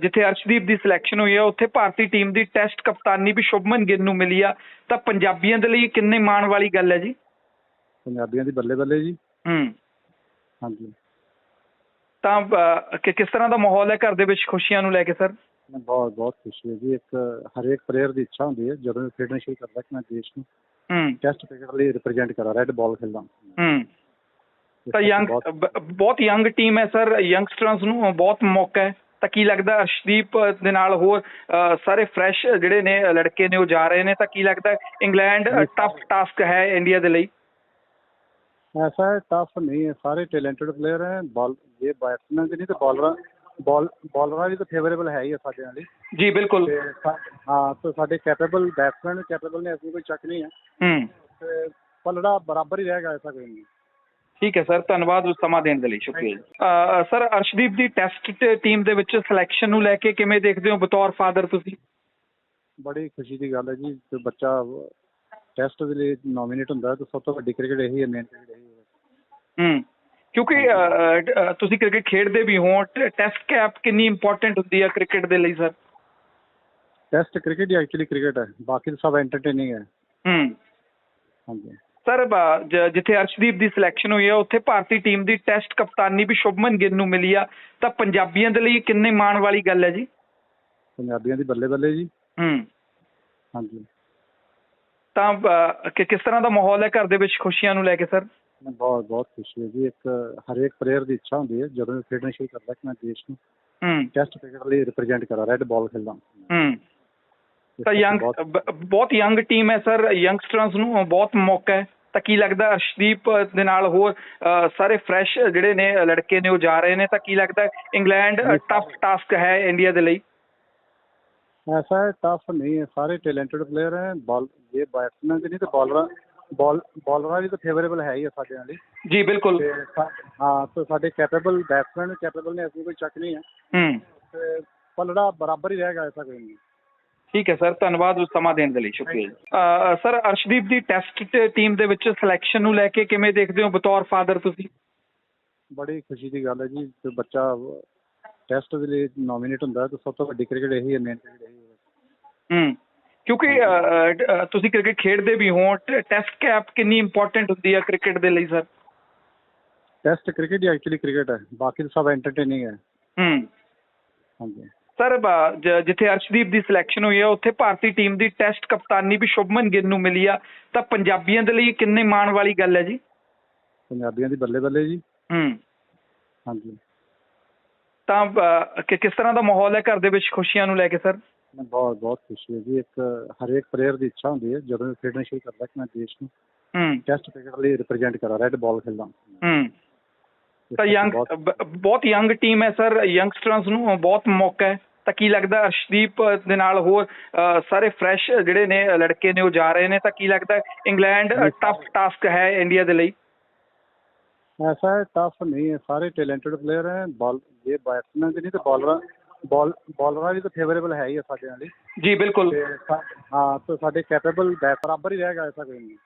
ਜਿੱਥੇ ਅਰਸ਼ਦੀਪ ਦੀ ਸਿਲੈਕਸ਼ਨ ਹੋਈ ਹੈ ਉੱਥੇ ਭਾਰਤੀ ਟੀਮ ਦੀ ਟੈਸਟ ਕਪਤਾਨੀ ਵੀ ਸ਼ੁਭਮਨ ਗਿੱਲ ਨੂੰ ਮਿਲੀ ਆ। ਤਾਂ ਪੰਜਾਬੀਆਂ ਦੇ ਲਈ ਕਿੰਨੇ ਮਾਣ ਵਾਲੀ ਗੱਲ ਹੈ ਜੀ? ਪੰਜਾਬੀਆਂ ਦੀ ਬੱਲੇ ਬੱਲੇ ਜੀ। ਹੂੰ। ਹਾਂਜੀ। ਤਾਂ ਕਿ ਕਿਸ ਤਰ੍ਹਾਂ ਦਾ ਮਾਹੌਲ ਹੈ ਘਰ ਦੇ ਵਿੱਚ ਖੁਸ਼ੀਆਂ ਨੂੰ ਲੈ ਕੇ ਸਰ? ਬਹੁਤ ਬਹੁਤ ਖੁਸ਼ੀ ਹੈ ਜੀ। ਇੱਕ ਹਰੇਕ ਪਲੇਅਰ ਦੀ ਇੱਛਾ ਹੁੰਦੀ ਹੈ ਜਦੋਂ ਖੇਡਣਾ ਸ਼ੁਰੂ ਕਰਦਾ ਕਿ ਮੈਂ ਦੇਸ਼ ਨੂੰ ਹੂੰ। ਟੈਸਟ ਕ੍ਰਿਕਟ ਲਈ ਰਿਪਰੈਜ਼ੈਂਟ ਕਰਾਂ ਰੈੱਡ ਬਾਲ ਖੇਡਾਂ। ਹੂੰ। ਤਾਂ ਯੰਗ ਬਹੁਤ ਯੰਗ ਟੀਮ ਹੈ ਸਰ। ਯੰਗਸਟਰਸ ਨੂੰ ਬਹੁਤ ਮੌਕਾ ਹੈ। ਤਾਂ ਕੀ ਲੱਗਦਾ ਅਰਸ਼ਦੀਪ ਦੇ ਨਾਲ ਹੋਰ ਅ, ਸਾਰੇ ਫਰੈਸ਼ ਜਿਹੜੇ ਨੇ ਲੜਕੇ ਨੇ ਉਹ ਜਾ ਰਹੇ ਨੇ ਤਾਂ ਕੀ ਲੱਗਦਾ ਇੰਗਲੈਂਡ ਟਫ ਟਾਸਕ ਹੈ ਇੰਡੀਆ ਦੇ ਲਈ ऐसा है टफ नहीं है सारे टैलेंटेड प्लेयर हैं बॉल ये बैट्समैन की नहीं तो बॉलर बॉल ਬੋਲਰਾਂ ਦੀ ਤਾਂ ਫੇਵਰੇਬਲ ਹੈ ਹੀ ਆ ਸਾਡੇ ਨਾਲ ਹੀ ਜੀ ਬਿਲਕੁਲ ਤੇ ਸਾ- ਹਾਂ ਤੇ ਸਾਡੇ ਕੈਪੇਬਲ ਬੈਟਸਮੈਨ ਕੈਪੇਬਲ ਨੇ ਅਸੀਂ ਕੋਈ ਚੱਕ ਨਹੀਂ ਹੈ ਹੂੰ ਤੇ ਪਲੜਾ ਬਰਾਬਰ ਹੀ ਰਹੇਗਾ ਐਸਾ ਕੋਈ ਨਹੀਂ ਠੀਕ ਹੈ ਸਰ। ਧੰਨਵਾਦ ਉਸ ਸਮਾਂ ਦੇਣ ਦੇ ਲਈ। ਸ਼ੁਕਰੀਆ ਜੀ। ਸਰ ਅਰਸ਼ਦੀਪ ਦੀ ਟੈਸਟ ਟੀਮ ਦੇ ਵਿੱਚ ਸਿਲੈਕਸ਼ਨ ਨੂੰ ਲੈ ਕੇ ਕਿਵੇਂ ਦੇਖਦੇ ਹੋ? ਬਤੌਰ ਫਾਦਰ ਤੁਸੀਂ? ਬੜੀ ਖੁਸ਼ੀ ਦੀ ਗੱਲ ਹੈ ਜੀ ਤੇ ਬੱਚਾ ਟੈਸਟ ਦੇ ਲਈ ਨੋਮੀਨੇਟ ਹੁੰਦਾ ਹੈ ਤਾਂ ਸਭ ਤੋਂ ਵੱਡੀ ਕ੍ਰਿਕਟ ਇਹੀ ਹੈ ਮੇਨ ਕ੍ਰਿਕਟ ਇਹੀ ਹੈ। ਹੂੰ। ਕਿਉਂਕਿ ਤੁਸੀਂ ਕ੍ਰਿਕਟ ਖੇਡਦੇ ਵੀ ਹੋ ਟੈਸਟ ਕੈਪ ਕਿੰਨੀ ਇੰਪੋਰਟੈਂਟ ਹੁੰਦੀ ਹੈ ਕ੍ਰਿਕਟ ਦੇ ਲਈ ਸਰ? ਟੈਸਟ ਕ੍ਰਿਕਟ ਹੀ ਐਕਚੁਅਲੀ ਕ੍ਰਿਕਟ ਹੈ। ਬਾਕੀ ਸਭ ਐਂਟਰਟੇਨਿੰਗ ਹੈ। ਹੂੰ। ਹਾਂਜੀ। ਸਰ ਬ- ਜ- ਜਿੱਥੇ ਅਰਸ਼ਦੀਪ ਦੀ ਸਿਲੈਕਸ਼ਨ ਹੋਈ ਹੈ ਉੱਥੇ ਭਾਰਤੀ ਟੀਮ ਦੀ ਟੈਸਟ ਕਪਤਾਨੀ ਵੀ ਸ਼ੁਭਮਨ ਗਿੱਲ ਨੂੰ ਮਿਲੀ ਆ। ਤਾਂ ਪੰਜਾਬੀਆਂ ਦੇ ਲਈ ਕਿੰਨੇ ਮਾਣ ਵਾਲੀ ਗੱਲ ਹੈ ਜੀ? ਪੰਜਾਬੀਆਂ ਦੀ ਬੱਲੇ ਬੱਲੇ ਜੀ। ਹੂੰ। ਹਾਂਜੀ। ਤਾਂ ਕਿ ਕਿਸ ਤਰ੍ਹਾਂ ਦਾ ਮਾਹੌਲ ਹੈ ਘਰ ਦੇ ਵਿੱਚ ਖੁਸ਼ੀਆਂ ਨੂੰ ਲੈ ਕੇ ਸਰ? ਬਹੁਤ ਬਹੁਤ ਖੁਸ਼ੀ ਹੈ ਜੀ। ਇੱਕ ਹਰੇਕ ਪਲੇਅਰ ਦੀ ਇੱਛਾ ਹੁੰਦੀ ਹੈ ਜਦੋਂ ਖੇਡਣਾ ਸ਼ੁਰੂ ਕਰਦਾ ਕਿ ਮੈਂ ਦੇਸ਼ ਨੂੰ ਹੂੰ। ਟੈਸਟ ਕ੍ਰਿਕਟ ਲਈ ਰਿਪਰੈਜ਼ੈਂਟ ਕਰਾਂ ਰੈੱਡ ਬਾਲ ਖੇਡਾਂ। ਹੂੰ। ਤਾਂ ਯੰਗ ਬਹੁਤ ਯੰਗ ਟੀਮ ਹੈ ਸਰ ਯੰਗਸਟਰਸ ਨੂੰ ਬਹੁਤ ਮੌਕਾ ਹੈ। ਤਾਂ ਕੀ ਲੱਗਦਾ ਅਰਸ਼ਦੀਪ ਦੇ ਨਾਲ ਹੋਰ ਸਾਰੇ ਫਰੈਸ਼ ਜਿਹੜੇ ਨੇ ਲੜਕੇ ਨੇ ਉਹ ਜਾ ਰਹੇ ਨੇ। ਤਾਂ ਕੀ ਲੱਗਦਾ ਇੰਗਲੈਂਡ ਟਫ ਟਾਸਕ ਹੈ ਇੰਡੀਆ ਦੇ ਲਈ? ਐਸਾ ਟਫ ਨਹੀਂ ਹੈ। ਸਾਰੇ ਟੈਲੈਂਟਡ ਪਲੇਅਰ ਹੈ। ਬਾਲ ਇਹ ਬੈਟਸਮੈਨ ਨਹੀਂ ਤੇ ਬਾਲਰਾਂ ਬਾਲ ਬਾਲਰਾਂ ਲਈ ਤਾਂ ਫੇਵਰੇਬਲ ਹੈ ਹੀ ਸਾਡੇ ਨਾਲ ਜੀ ਬਿਲਕੁਲ। ਹਾਂ ਤੇ ਸਾਡੇ ਕੈਪੇਬਲ ਬੈਟਸਮੈਨ ਕੈਪੇਬਲ ਨੇ ਅਸੀਂ ਕੋਈ ਚੱਕ ਨਹੀਂ ਹੈ। ਹੂੰ। ਪਲੜਾ ਬਰਾਬਰ ਹੀ ਰਹੇਗਾ ਐਸਾ ਕੋਈ ਨਹੀਂ। ਠੀਕ ਹੈ ਸਰ ਧੰਨਵਾਦ ਉਸ ਸਮਾਂ ਦੇਣ ਦੇ ਲਈ। ਸ਼ੁਕਰੀਆ ਸਰ ਅਰਸ਼ਦੀਪ ਦੀ ਟੈਸਟ ਟੀਮ ਦੇ ਵਿੱਚ ਸਿਲੈਕਸ਼ਨ ਨੂੰ ਲੈ ਕੇ ਕਿਵੇਂ ਦੇਖਦੇ ਹੋ? ਬਤੌਰ ਫਾਦਰ ਤੁਸੀਂ? ਬੜੀ ਖੁਸ਼ੀ ਦੀ ਗੱਲ ਹੈ ਜੀ ਬੱਚਾ ਟੈਸਟ ਦੇ ਲਈ ਨੋਮੀਨੇਟ ਹੁੰਦਾ ਹੈ ਤਾਂ ਸਭ ਤੋਂ ਵੱਡੀ ਕ੍ਰਿਕਟ ਇਹੀ ਹੈ ਮੇਨ ਕ੍ਰਿਕਟ ਇਹੀ ਹੈ। ਹੂੰ। ਕਿਉਂਕਿ ਤੁਸੀਂ ਕ੍ਰਿਕਟ ਖੇਡਦੇ ਵੀ ਹੋ ਟੈਸਟ ਕੈਪ ਕਿੰਨੀ ਇੰਪੋਰਟੈਂਟ ਹੁੰਦੀ ਹੈ ਕ੍ਰਿਕਟ ਦੇ ਲਈ ਸਰ ਟੈਸਟ ਕ੍ਰਿਕਟ ਹੀ ਐਕਚੁਅਲੀ ਕ੍ਰਿਕਟ ਹੈ। ਬਾਕੀ ਸਭ ਐਂਟਰਟੇਨਿੰਗ ਹੈ। ਹੂੰ। ਹਾਂਜੀ। ਸਰ ਜਿੱਥੇ ਅਰਸ਼ਦੀਪ ਦੀ ਸਿਲੈਕਸ਼ਨ ਹੋਈ ਹੈ ਉੱਥੇ ਭਾਰਤੀ ਟੀਮ ਦੀ ਟੈਸਟ ਕਪਤਾਨੀ ਵੀ ਸ਼ੁਭਮਨ ਗਿੱਲ ਨੂੰ ਮਿਲੀ ਆ। ਤਾਂ ਪੰਜਾਬੀਆਂ ਦੇ ਲਈ ਕਿੰਨੇ ਮਾਣ ਵਾਲੀ ਗੱਲ ਹੈ ਜੀ? ਪੰਜਾਬੀਆਂ ਦੀ ਬੱਲੇ ਬੱਲੇ ਜੀ। ਹੂੰ। ਹਾਂਜੀ। ਤਾਂ ਕਿਸ ਤਰ੍ਹਾਂ ਦਾ ਮਾਹੌਲ ਹੈ ਘਰ ਦੇ ਵਿੱਚ ਖੁਸ਼ੀਆਂ ਨੂੰ ਲੈ ਕੇ ਸਰ? ਬਹੁਤ ਬਹੁਤ ਖੁਸ਼ੀ ਹੈ ਜੀ। ਇੱਕ ਹਰੇਕ ਪਲੇਅਰ ਦੀ ਇੱਛਾ ਹੁੰਦੀ ਹੈ ਜਦੋਂ ਖੇਡਣਾ ਸ਼ੁਰੂ ਕਰਦਾ ਕਿ ਮੈਂ ਦੇਸ਼ ਨੂੰ ਹੂੰ। ਟੈਸਟ ਕ੍ਰਿਕਟ ਲਈ ਰਿਪਰੈਜ਼ੈਂਟ ਕਰਾਂ ਰੈੱਡ ਬਾਲ ਖੇਡਾਂ। ਹੂੰ। ਤਾਂ ਯੰਗ ਬਹੁਤ ਯੰਗ ਟੀਮ ਹੈ ਸਰ ਯੰਗਸਟਰਸ ਨੂੰ ਬਹੁਤ ਮੌਕਾ ਹੈ। ਤਾਂ ਕੀ ਲੱਗਦਾ ਅਰਸ਼ਦੀਪ ਦੇ ਨਾਲ ਹੋਰ ਸਾਰੇ ਫਰੈਸ਼ ਜਿਹੜੇ ਨੇ ਲੜਕੇ ਨੇ ਉਹ ਜਾ ਰਹੇ ਨੇ। ਤਾਂ ਕੀ ਲੱਗਦਾ ਇੰਗਲੈਂਡ ਟਫ ਟਾਸਕ ਹੈ ਇੰਡੀਆ ਦੇ ਲਈ? ਐਸਾ ਟਫ ਨਹੀਂ ਹੈ। ਸਾਰੇ ਟੈਲੈਂਟਡ ਪਲੇਅਰ ਹੈ। ਬਾਲ ਇਹ ਬੈਟਸਮੈਨ ਦੇ ਨਹੀਂ ਤੇ ਬਾਲਰਾਂ ਬਾਲ ਬਾਲਰਾਂ ਤਾਂ ਫੇਵਰੇਬਲ ਹੈ ਹੀ ਸਾਡੇ ਨਾਲ ਜੀ ਬਿਲਕੁਲ। ਹਾਂ ਸਾਡੇ ਕੈਪੇਬਲ ਬੈਟ ਬਰਾਬਰ ਹੀ ਰਹੇਗਾ ਐਸਾ ਕੋਈ ਨਹੀਂ।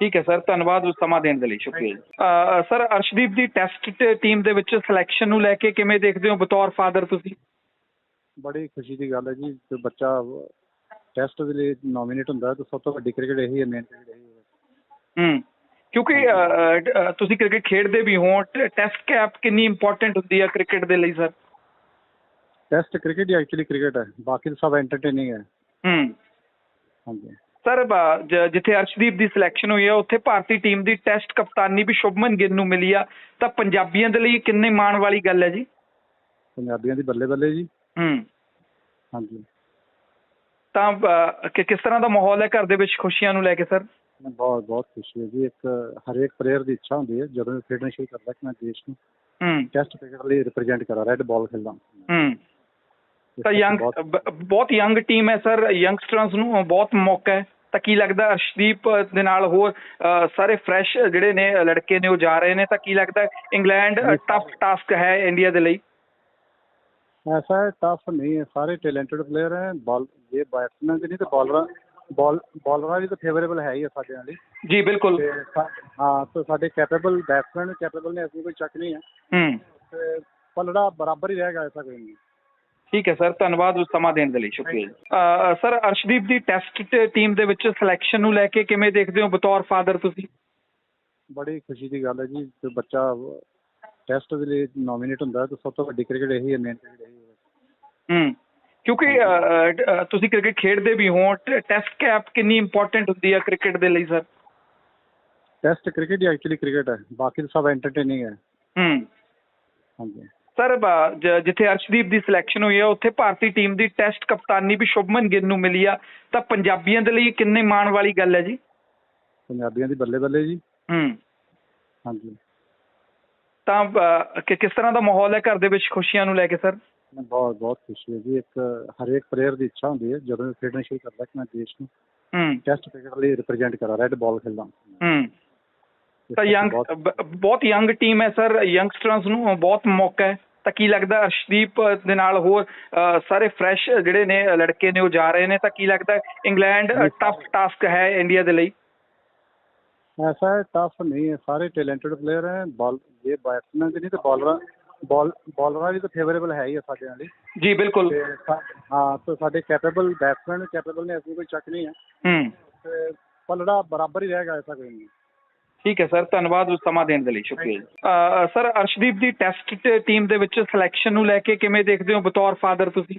ਠੀਕ ਹੈ ਸਰ। ਧੰਨਵਾਦ ਉਸ ਸਮਾਂ ਦੇਣ ਦੇ ਲਈ। ਸ਼ੁਕਰੀਆ ਜੀ। ਸਰ ਅਰਸ਼ਦੀਪ ਦੀ ਟੈਸਟ ਟੀਮ ਦੇ ਵਿੱਚ ਸਿਲੈਕਸ਼ਨ ਨੂੰ ਲੈ ਕੇ ਕਿਵੇਂ ਦੇਖਦੇ ਹੋ? ਬਤੌਰ ਫਾਦਰ ਤੁਸੀਂ? ਬੜੀ ਖੁਸ਼ੀ ਦੀ ਗੱਲ ਹੈ ਜੀ ਤੇ ਬੱਚਾ ਟੈਸਟ ਦੇ ਲਈ ਨੋਮੀਨੇਟ ਹੁੰਦਾ ਹੈ ਤਾਂ ਸਭ ਤੋਂ ਵੱਡੀ ਕ੍ਰਿਕਟ ਇਹੀ ਹੈ ਮੇਨ ਕ੍ਰਿਕਟ ਇਹੀ ਹੈ। ਹੂੰ। ਕਿਉਂਕਿ ਤੁਸੀਂ ਕ੍ਰਿਕਟ ਖੇਡਦੇ ਵੀ ਹੋ ਟੈਸਟ ਕੈਪ ਕਿੰਨੀ ਇੰਪੋਰਟੈਂਟ ਹੁੰਦੀ ਹੈ ਕ੍ਰਿਕਟ ਦੇ ਲਈ ਸਰ? ਟੈਸਟ ਕ੍ਰਿਕਟ ਹੀ ਐਕਚੁਅਲੀ ਕ੍ਰਿਕਟ ਹੈ। ਬਾਕੀ ਸਭ ਐਂਟਰਟੇਨਿੰਗ ਹੈ। ਹੂੰ। ਹਾਂਜੀ। ਸਰ ਜਿੱਥੇ ਅਰਸ਼ਦੀਪ ਦੀ ਸਿਲੈਕਸ਼ਨ ਹੋਈ ਹੈ ਉੱਥੇ ਭਾਰਤੀ ਟੀਮ ਦੀ ਟੈਸਟ ਕਪਤਾਨੀ ਵੀ ਸ਼ੁਭਮਨ ਗਿੱਲ ਨੂੰ ਮਿਲੀ ਆ। ਤਾਂ ਪੰਜਾਬੀਆਂ ਦੇ ਲਈ ਕਿੰਨੇ ਮਾਣ ਵਾਲੀ ਗੱਲ ਹੈ ਜੀ? ਪੰਜਾਬੀਆਂ ਦੀ ਬੱਲੇ ਬੱਲੇ ਜੀ। ਹੂੰ। ਹਾਂਜੀ। ਤਾਂ ਕਿਸ ਤਰ੍ਹਾਂ ਦਾ ਮਾਹੌਲ ਹੈ ਘਰ ਦੇ ਵਿੱਚ ਖੁਸ਼ੀਆਂ ਨੂੰ ਲੈ ਕੇ ਸਰ ਬਹੁਤ ਬਹੁਤ ਖੁਸ਼ੀ ਹੈ ਜੀ। ਇੱਕ ਹਰੇਕ ਪਲੇਅਰ ਦੀ ਇੱਛਾ ਹੁੰਦੀ ਹੈ ਜਦੋਂ ਖੇਡਣਾ ਸ਼ੁਰੂ ਕਰਦਾ ਕਿ ਮੈਂ ਦੇਸ਼ ਨੂੰ ਹੂੰ। ਟੈਸਟ ਕ੍ਰਿਕਟ ਲਈ ਰਿਪਰੈਜ਼ੈਂਟ ਕਰਾਂ ਰੈੱਡ ਬਾਲ ਖੇਡਾਂ। ਹੂੰ। ਤਾਂ ਯੰਗ ਬਹੁਤ ਯੰਗ ਟੀਮ ਹੈ ਸਰ ਯੰਗਸਟਰਸ ਨੂੰ ਬਹੁਤ ਮੌਕਾ ਹੈ। ਤਾਂ ਕੀ ਲੱਗਦਾ ਅਰਸ਼ਦੀਪ ਦੇ ਨਾਲ ਹੋਰ ਸਾਰੇ ਫਰੈਸ਼ ਜਿਹੜੇ ਨੇ ਲੜਕੇ ਨੇ ਉਹ ਜਾ ਰਹੇ ਨੇ। ਤਾਂ ਕੀ ਲੱਗਦਾ ਇੰਗਲੈਂਡ ਟਫ ਟਾਸਕ ਹੈ ਇੰਡੀਆ ਦੇ ਲਈ? ਐਸਾ ਟਫ ਨਹੀਂ ਹੈ। ਸਾਰੇ ਟੈਲੈਂਟਡ ਪਲੇਅਰ ਹੈ। ਬਾਲ ਇਹ ਬੈਟਸਮੈਨ ਦੇ ਨਹੀਂ ਤੇ ਬਾਲਰਾਂ ਬਾਲ ਬਾਲਰਾਂ ਵੀ ਤਾਂ ਫੇਵਰੇਬਲ ਹੈ ਹੀ ਸਾਡੇ ਨਾਲ ਜੀ ਬਿਲਕੁਲ। ਹਾਂ ਤਾਂ ਸਾਡੇ ਕੈਪੇਬਲ ਬੈਟਸਮੈਨ ਕੈਪੇਬਲ ਨੇ ਐਸੀ ਕੋਈ ਚੱਕ ਨਹੀਂ ਹੈ। ਹੂਮ ਪਲੜਾ ਬਰਾਬਰ ਹੀ ਰਹੇਗਾ ਐਸਾ ਕੋਈ ਨਹੀਂ। ਠੀਕ ਹੈ ਸਰ। ਧੰਨਵਾਦ ਉਸ ਸਮਾਂ ਦੇਣ ਦੇ ਲਈ। ਸ਼ੁਕਰੀਆ ਜੀ। ਸਰ ਅਰਸ਼ਦੀਪ ਦੀ ਟੈਸਟ ਟੀਮ ਦੇ ਵਿੱਚ ਸਿਲੈਕਸ਼ਨ ਨੂੰ ਲੈ ਕੇ ਕਿਵੇਂ ਦੇਖਦੇ ਹੋ? ਬਤੌਰ ਫਾਦਰ ਤੁਸੀਂ? ਬੜੀ ਖੁਸ਼ੀ ਦੀ ਗੱਲ ਹੈ ਜੀ ਕਿ ਬੱਚਾ ਟੈਸਟ ਦੇ ਲਈ ਨੋਮੀਨੇਟ ਹੁੰਦਾ ਹੈ ਤਾਂ ਸਭ ਤੋਂ ਵੱਡੀ ਕ੍ਰਿਕਟ ਇਹੀ ਹੈ ਮੇਨ ਕ੍ਰਿਕਟ ਇਹੀ ਹੈ। ਹੂੰ। ਕਿਉਂਕਿ ਤੁਸੀਂ ਕ੍ਰਿਕਟ ਖੇਡਦੇ ਵੀ ਹੋ ਟੈਸਟ ਕੈਪ ਕਿੰਨੀ ਇੰਪੋਰਟੈਂਟ ਹੁੰਦੀ ਹੈ ਕ੍ਰਿਕਟ ਦੇ ਲਈ ਸਰ? ਟੈਸਟ ਕ੍ਰਿਕਟ ਹੀ ਐਕਚੁਅਲੀ ਕ੍ਰਿਕਟ ਹੈ। ਬਾਕੀ ਤਾਂ ਸਭ ਐਂਟਰਟੇਨਿੰਗ ਹੈ। ਹੂੰ। ਹਾਂਜੀ। ਸਰ ਜਿੱਥੇ ਅਰਸ਼ਦੀਪ ਦੀ ਸਿਲੈਕਸ਼ਨ ਹੋਈ ਹੈ ਉੱਥੇ ਭਾਰਤੀ ਟੀਮ ਦੀ ਟੈਸਟ ਕਪਤਾਨੀ ਵੀ ਸ਼ੁਭਮਨ ਗਿੱਲ ਨੂੰ ਮਿਲੀ ਆ। ਤਾਂ ਪੰਜਾਬੀਆਂ ਦੇ ਲਈ ਕਿੰਨੇ ਮਾਣ ਵਾਲੀ ਗੱਲ ਹੈ ਜੀ? ਪੰਜਾਬੀਆਂ ਦੀ ਬੱਲੇ ਬੱਲੇ ਜੀ। ਹੂੰ। ਹਾਂਜੀ। ਤਾਂ ਕਿਸ ਤਰ੍ਹਾਂ ਦਾ ਮਾਹੌਲ ਹੈ ਘਰ ਦੇ ਵਿੱਚ ਖੁਸ਼ੀਆਂ ਨੂੰ ਲੈ ਕੇ ਸਰ? ਬਹੁਤ ਬਹੁਤ ਖੁਸ਼ੀ ਹੈ ਜੀ। ਇੱਕ ਹਰੇਕ ਪਲੇਅਰ ਦੀ ਇੱਛਾ ਹੁੰਦੀ ਹੈ ਜਦੋਂ ਖੇਡਣਾ ਸ਼ੁਰੂ ਕਰਦਾ ਕਿ ਮੈਂ ਦੇਸ਼ ਨੂੰ ਹੂੰ। ਟੈਸਟ ਕ੍ਰਿਕਟ ਲਈ ਰਿਪਰੈਜ਼ੈਂਟ ਕਰਾਂ ਰੈੱਡ ਬਾਲ ਖੇਡਾਂ। ਹੂੰ। ਤਾਂ ਯੰਗ ਬਹੁਤ ਯੰਗ ਟੀਮ ਹੈ ਸਰ। ਯੰਗਸਟਰਸ ਨੂੰ ਬਹੁਤ ਮੌਕਾ ਹੈ। ਤਾਂ ਕੀ ਲੱਗਦਾ ਅਰਸ਼ਦੀਪ ਦੇ ਨਾਲ ਹੋਰ ਸਾਰੇ ਫਰੈਸ਼ ਜਿਹੜੇ ਨੇ ਲੜਕੇ ਨੇ ਉਹ ਜਾ ਰਹੇ ਨੇ ਤਾਂ ਕੀ ਲੱਗਦਾ ਇੰਗਲੈਂਡ ਟਫ ਟਾਸਕ ਹੈ ਇੰਡੀਆ ਦੇ ਲਈ? ਐਸਾ ਟਫ ਨਹੀਂ ਹੈ ਸਾਰੇ ਟੈਲੈਂਟਡ ਪਲੇਅਰ ਹੈ ਬਾਲ ਜੇ ਬੈਟਸਮੈਨ ਨਹੀਂ ਤੇ ਬਾਲਰਾਂ ਬਾਲ ਬਾਲਰਾਂ ਵੀ ਤਾਂ ਫੇਵਰੇਬਲ ਹੈ ਹੀ ਸਾਡੇ ਨਾਲ ਜੀ ਬਿਲਕੁਲ। ਹਾਂ ਤਾਂ ਸਾਡੇ ਕੈਪੇਬਲ ਬੈਟਸਮੈਨ ਕੈਪੇਬਲ ਨੇ ਐਸੀ ਕੋਈ ਚੱਕ ਨਹੀਂ ਹੈ। ਹੂਮ ਪਲੜਾ ਬਰਾਬਰ ਹੀ ਰਹੇਗਾ ਐਸਾ ਕੋਈ ਨਹੀਂ। ਠੀਕ ਹੈ ਸਰ ਧੰਨਵਾਦ ਉਸ ਸਮਾਂ ਦੇਣ ਦੇ ਲਈ ਸ਼ੁਕਰੀਆ ਜੀ। ਸਰ ਅਰਸ਼ਦੀਪ ਦੀ ਟੈਸਟ ਟੀਮ ਦੇ ਵਿੱਚ ਸਿਲੈਕਸ਼ਨ ਨੂੰ ਲੈ ਕੇ ਕਿਵੇਂ ਦੇਖਦੇ ਹੋ ਬਤੌਰ ਫਾਦਰ ਤੁਸੀਂ?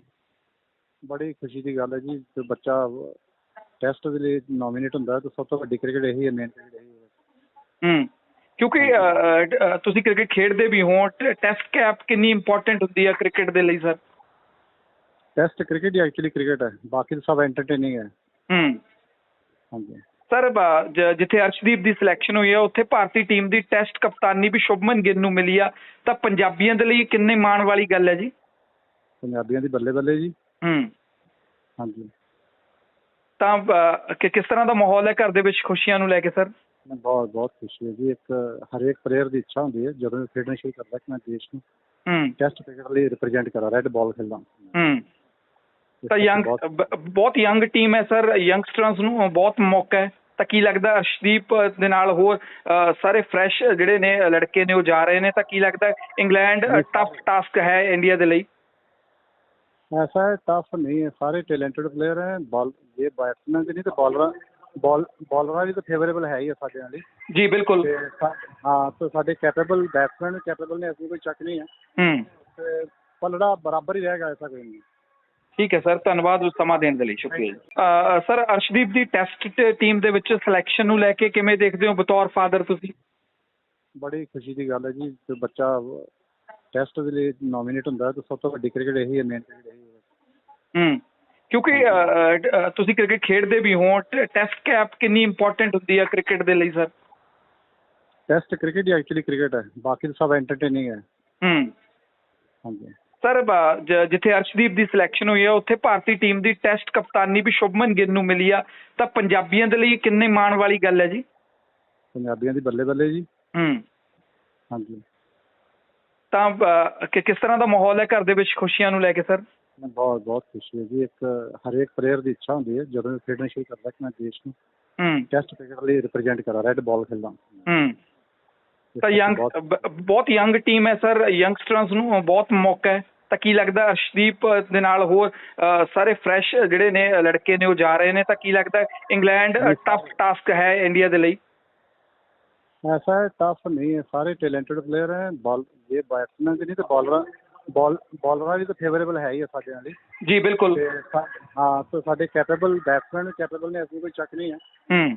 ਬੜੀ ਖੁਸ਼ੀ ਦੀ ਗੱਲ ਹੈ ਜੀ ਕਿ ਬੱਚਾ ਟੈਸਟ ਦੇ ਲਈ ਨੋਮੀਨੇਟ ਹੁੰਦਾ ਹੈ ਤਾਂ ਸਭ ਤੋਂ ਵੱਡੀ ਕ੍ਰਿਕਟ ਇਹੀ ਹੈ ਮੇਨ ਕ੍ਰਿਕਟ ਇਹੀ ਹੈ। ਹੂੰ ਕਿਉਂਕਿ ਤੁਸੀਂ ਕ੍ਰਿਕਟ ਖੇਡਦੇ ਵੀ ਹੋ ਟੈਸਟ ਕੈਪ ਕਿੰਨੀ ਇੰਪੋਰਟੈਂਟ ਹੁੰਦੀ ਹੈ ਕ੍ਰਿਕਟ ਦੇ ਲਈ ਸਰ? ਟੈਸਟ ਕ੍ਰਿਕਟ ਹੀ ਐਕਚੁਅਲੀ ਕ੍ਰਿਕਟ ਹੈ ਬਾਕੀ ਸਭ ਐਂਟਰਟੇਨਿੰਗ ਹੈ। ਹੂੰ। ਹਾਂਜੀ। ਸਰ ਜਿੱਥੇ ਅਰਸ਼ਦੀਪ ਦੀ ਸਿਲੈਕਸ਼ਨ ਹੋਈ ਹੈ ਉੱਥੇ ਭਾਰਤੀ ਟੀਮ ਦੀ ਟੈਸਟ ਕਪਤਾਨੀ ਵੀ ਸ਼ੁਭਮਨ ਗਿੱਲ ਨੂੰ ਮਿਲੀ ਆ। ਤਾਂ ਪੰਜਾਬੀਆਂ ਦੇ ਲਈ ਕਿੰਨੇ ਮਾਣ ਵਾਲੀ ਗੱਲ ਹੈ ਜੀ? ਪੰਜਾਬੀਆਂ ਦੀ ਬੱਲੇ ਬੱਲੇ ਜੀ। ਹੂੰ। ਹਾਂਜੀ। ਤਾਂ ਕਿਸ ਤਰ੍ਹਾਂ ਦਾ ਮਾਹੌਲ ਹੈ ਘਰ ਦੇ ਵਿੱਚ ਖੁਸ਼ੀਆਂ ਨੂੰ ਲੈ ਕੇ ਸਰ? ਬਹੁਤ ਬਹੁਤ ਖੁਸ਼ੀ ਹੈ ਜੀ। ਇੱਕ ਹਰੇਕ ਪਲੇਅਰ ਦੀ ਇੱਛਾ ਹੁੰਦੀ ਹੈ ਜਦੋਂ ਖੇਡਣਾ ਸ਼ੁਰੂ ਕਰਦਾ ਕਿ ਮੈਂ ਦੇਸ਼ ਨੂੰ ਹੂੰ। ਟੈਸਟ ਕ੍ਰਿਕਟ ਲਈ ਰਿਪਰੈਜ਼ੈਂਟ ਕਰਾਂ ਰੈੱਡ ਬਾਲ ਖੇਡਾਂ। ਹੂੰ। ਤਾਂ ਯੰਗ ਬਹੁਤ ਯੰਗ ਟੀਮ ਹੈ ਸਰ। ਯੰਗਸਟਰਸ ਨੂੰ ਬਹੁਤ ਮੌਕਾ ਹੈ। ਤਾਂ ਕੀ ਲੱਗਦਾ ਅਰਸ਼ਦੀਪ ਦੇ ਨਾਲ ਹੋਰ ਸਾਰੇ ਫਰੈਸ਼ ਜਿਹੜੇ ਨੇ ਲੜਕੇ ਨੇ ਉਹ ਜਾ ਰਹੇ ਨੇ ਤਾਂ ਕੀ ਲੱਗਦਾ ਇੰਗਲੈਂਡ ਟਫ ਟਾਸਕ ਹੈ ਇੰਡੀਆ ਦੇ ਲਈ? ऐसा है टफ नहीं है सारे टैलेंटेड प्लेयर हैं बॉल ये बैट्समैन भी नहीं तो बॉलर ਬੋਲ ਬੋਲਰਾਂ ਲਈ ਤਾਂ ਫੇਵਰੇਬਲ ਹੈ ਹੀ ਆ ਸਾਡੇ ਨਾਲ ਜੀ ਬਿਲਕੁਲ। ਹਾਂ ਤੇ ਸਾਡੇ ਕੈਪੇਬਲ ਬੈਟਸਮੈਨ ਕੈਪੇਬਲ ਨੇ ਅਸੀਂ ਕੋਈ ਚੱਕ ਨਹੀਂ ਹੈ ਹੂੰ। ਤੇ ਪਲੜਾ ਬਰਾਬਰ ਹੀ ਰਹੇਗਾ ਐਸਾ ਕੋਈ ਨਹੀਂ। ਠੀਕ ਹੈ ਸਰ। ਧੰਨਵਾਦ ਉਸ ਸਮਾਂ ਦੇਣ ਦੇ ਲਈ। ਸ਼ੁਕਰੀਆ ਜੀ। ਸਰ ਅਰਸ਼ਦੀਪ ਦੀ ਟੈਸਟ ਟੀਮ ਦੇ ਵਿੱਚ ਸਿਲੈਕਸ਼ਨ ਨੂੰ ਲੈ ਕੇ ਕਿਵੇਂ ਦੇਖਦੇ ਹੋ? ਬਤੌਰ ਫਾਦਰ ਤੁਸੀਂ? ਬੜੀ ਖੁਸ਼ੀ ਦੀ ਗੱਲ ਹੈ ਜੀ ਕਿ ਬੱਚਾ ਟੈਸਟ ਦੇ ਲਈ ਨੋਮੀਨੇਟ ਹੁੰਦਾ ਹੈ ਤਾਂ ਸਭ ਤੋਂ ਵੱਡੀ ਕ੍ਰਿਕਟ ਇਹੀ ਹੈ ਮੇਨ ਕ੍ਰਿਕਟ ਇਹੀ ਹੈ। ਹੂੰ। ਕਿਉਂਕਿ ਤੁਸੀਂ ਕ੍ਰਿਕਟ ਖੇਡਦੇ ਵੀ ਹੋ ਟੈਸਟ ਕੈਪ ਕਿੰਨੀ ਇੰਪੋਰਟੈਂਟ ਹੁੰਦੀ ਹੈ ਕ੍ਰਿਕਟ ਦੇ ਲਈ ਸਰ? ਟੈਸਟ ਕ੍ਰਿਕਟ ਹੀ ਐਕਚੁਅਲੀ ਕ੍ਰਿਕਟ ਹੈ। ਬਾਕੀ ਤਾਂ ਸਭ ਐਂਟਰਟੇਨਿੰਗ ਹੈ। ਹੂੰ। ਹਾਂਜੀ। ਸਰ ਜਿੱਥੇ ਅਰਸ਼ਦੀਪ ਦੀ ਸਿਲੈਕਸ਼ਨ ਹੋਈ ਹੈ ਉੱਥੇ ਭਾਰਤੀ ਟੀਮ ਦੀ ਟੈਸਟ ਕਪਤਾਨੀ ਵੀ ਸ਼ੁਭਮਨ ਗਿੱਲ ਨੂੰ ਮਿਲੀ ਆ। ਤਾਂ ਪੰਜਾਬੀਆਂ ਦੇ ਲਈ ਕਿੰਨੇ ਮਾਣ ਵਾਲੀ ਗੱਲ ਹੈ ਜੀ? ਪੰਜਾਬੀਆਂ ਦੀ ਬੱਲੇ ਬੱਲੇ ਜੀ। ਹੂੰ। ਹਾਂਜੀ। ਤਾਂ ਕਿ ਕਿਸ ਤਰ੍ਹਾਂ ਦਾ ਮਾਹੌਲ ਹੈ ਘਰ ਦੇ ਵਿੱਚ ਖੁਸ਼ੀਆਂ ਨੂੰ ਲੈ ਕੇ ਸਰ? ਬਹੁਤ ਬਹੁਤ ਖੁਸ਼ੀ ਹੈ ਜੀ। ਇੱਕ ਹਰੇਕ ਪਲੇਅਰ ਦੀ ਇੱਛਾ ਹੁੰਦੀ ਹੈ ਜਦੋਂ ਖੇਡਣਾ ਸ਼ੁਰੂ ਕਰਦਾ ਕਿ ਮੈਂ ਦੇਸ਼ ਨੂੰ ਹੂੰ। ਟੈਸਟ ਕ੍ਰਿਕਟ ਲਈ ਰਿਪਰੈਜ਼ੈਂਟ ਕਰਾਂ ਰੈੱਡ ਬਾਲ ਖੇਡਾਂ। ਹੂੰ। ਤਾਂ ਯੰਗ ਬਹੁਤ ਯੰਗ ਟੀਮ ਹੈ ਸਰ। ਯੰਗਸਟਰਸ ਨੂੰ ਬਹੁਤ ਮੌਕਾ ਹੈ। ਤਾਂ ਕੀ ਲੱਗਦਾ ਅਰਸ਼ਦੀਪ ਦੇ ਨਾਲ ਹੋਰ ਸਾਰੇ ਫਰੈਸ਼ ਜਿਹੜੇ ਨੇ ਲੜਕੇ ਨੇ ਉਹ ਜਾ ਰਹੇ ਨੇ ਤਾਂ ਕੀ ਲੱਗਦਾ ਇੰਗਲੈਂਡ ਟਫ ਟਾਸਕ ਹੈ ਇੰਡੀਆ ਦੇ ਲਈ? ਐਸਾ ਟਫ ਨਹੀਂ ਹੈ ਸਾਰੇ ਟੈਲੈਂਟਡ ਪਲੇਅਰ ਹੈ ਬਾਲ ਇਹ ਬੈਟਸਮੈਨ ਨਹੀਂ ਤੇ ਬਾਲਰਾਂ ਬਾਲ ਬਾਲਰਾਂ ਲਈ ਤਾਂ ਫੇਵਰੇਬਲ ਹੈ ਹੀ ਸਾਡੇ ਨਾਲ ਜੀ ਬਿਲਕੁਲ। ਹਾਂ ਤਾਂ ਸਾਡੇ ਕੈਪੇਬਲ ਬੈਟਸਮੈਨ ਕੈਪੇਬਲ ਨੇ ਐਸੀ ਕੋਈ ਚੱਕ ਨਹੀਂ ਹੈ। ਹੂਮ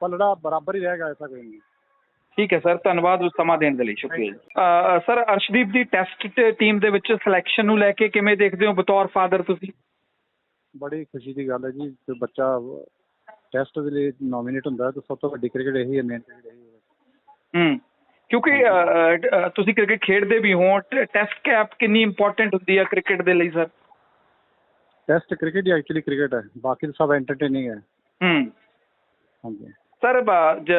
ਪਲੜਾ ਬਰਾਬਰ ਹੀ ਰਹੇਗਾ ਐਸਾ ਕੋਈ ਨਹੀਂ। ਠੀਕ ਹੈ ਸਰ ਧੰਨਵਾਦ ਉਸ ਸਮਾਂ ਦੇਣ ਦੇ ਲਈ। ਸ਼ੁਕਰੀਆ ਸਰ ਅਰਸ਼ਦੀਪ ਦੀ ਟੈਸਟ ਟੀਮ ਦੇ ਵਿੱਚ ਸਿਲੈਕਸ਼ਨ ਨੂੰ ਲੈ ਕੇ ਕਿਵੇਂ ਦੇਖਦੇ ਹੋ? ਬਤੌਰ ਫਾਦਰ ਤੁਸੀਂ? ਬੜੀ ਖੁਸ਼ੀ ਦੀ ਗੱਲ ਹੈ ਜੀ ਕਿ ਬੱਚਾ ਟੈਸਟ ਦੇ ਲਈ ਨੋਮੀਨੇਟ ਹੁੰਦਾ ਹੈ ਤਾਂ ਸਭ ਤੋਂ ਵੱਡੀ ਕ੍ਰਿਕਟ ਇਹੀ ਹੈ ਮੇਨ ਕ੍ਰਿਕਟ ਇਹੀ ਹੈ। ਹੂੰ। ਕਿਉਂਕਿ ਤੁਸੀਂ ਕ੍ਰਿਕਟ ਖੇਡਦੇ ਵੀ ਹੋ ਟੈਸਟ ਕੈਪ ਕਿੰਨੀ ਇੰਪੋਰਟੈਂਟ ਹੁੰਦੀ ਹੈ ਕ੍ਰਿਕਟ ਦੇ ਲਈ ਸਰ ਟੈਸਟ ਕ੍ਰਿਕਟ ਹੀ ਐਕਚੁਅਲੀ ਕ੍ਰਿਕਟ ਹੈ ਬਾਕੀ ਸਭ ਐਂਟਰਟੇਨਿੰਗ ਹੈ। ਹੂੰ। ਹਾਂਜੀ। ਸਰ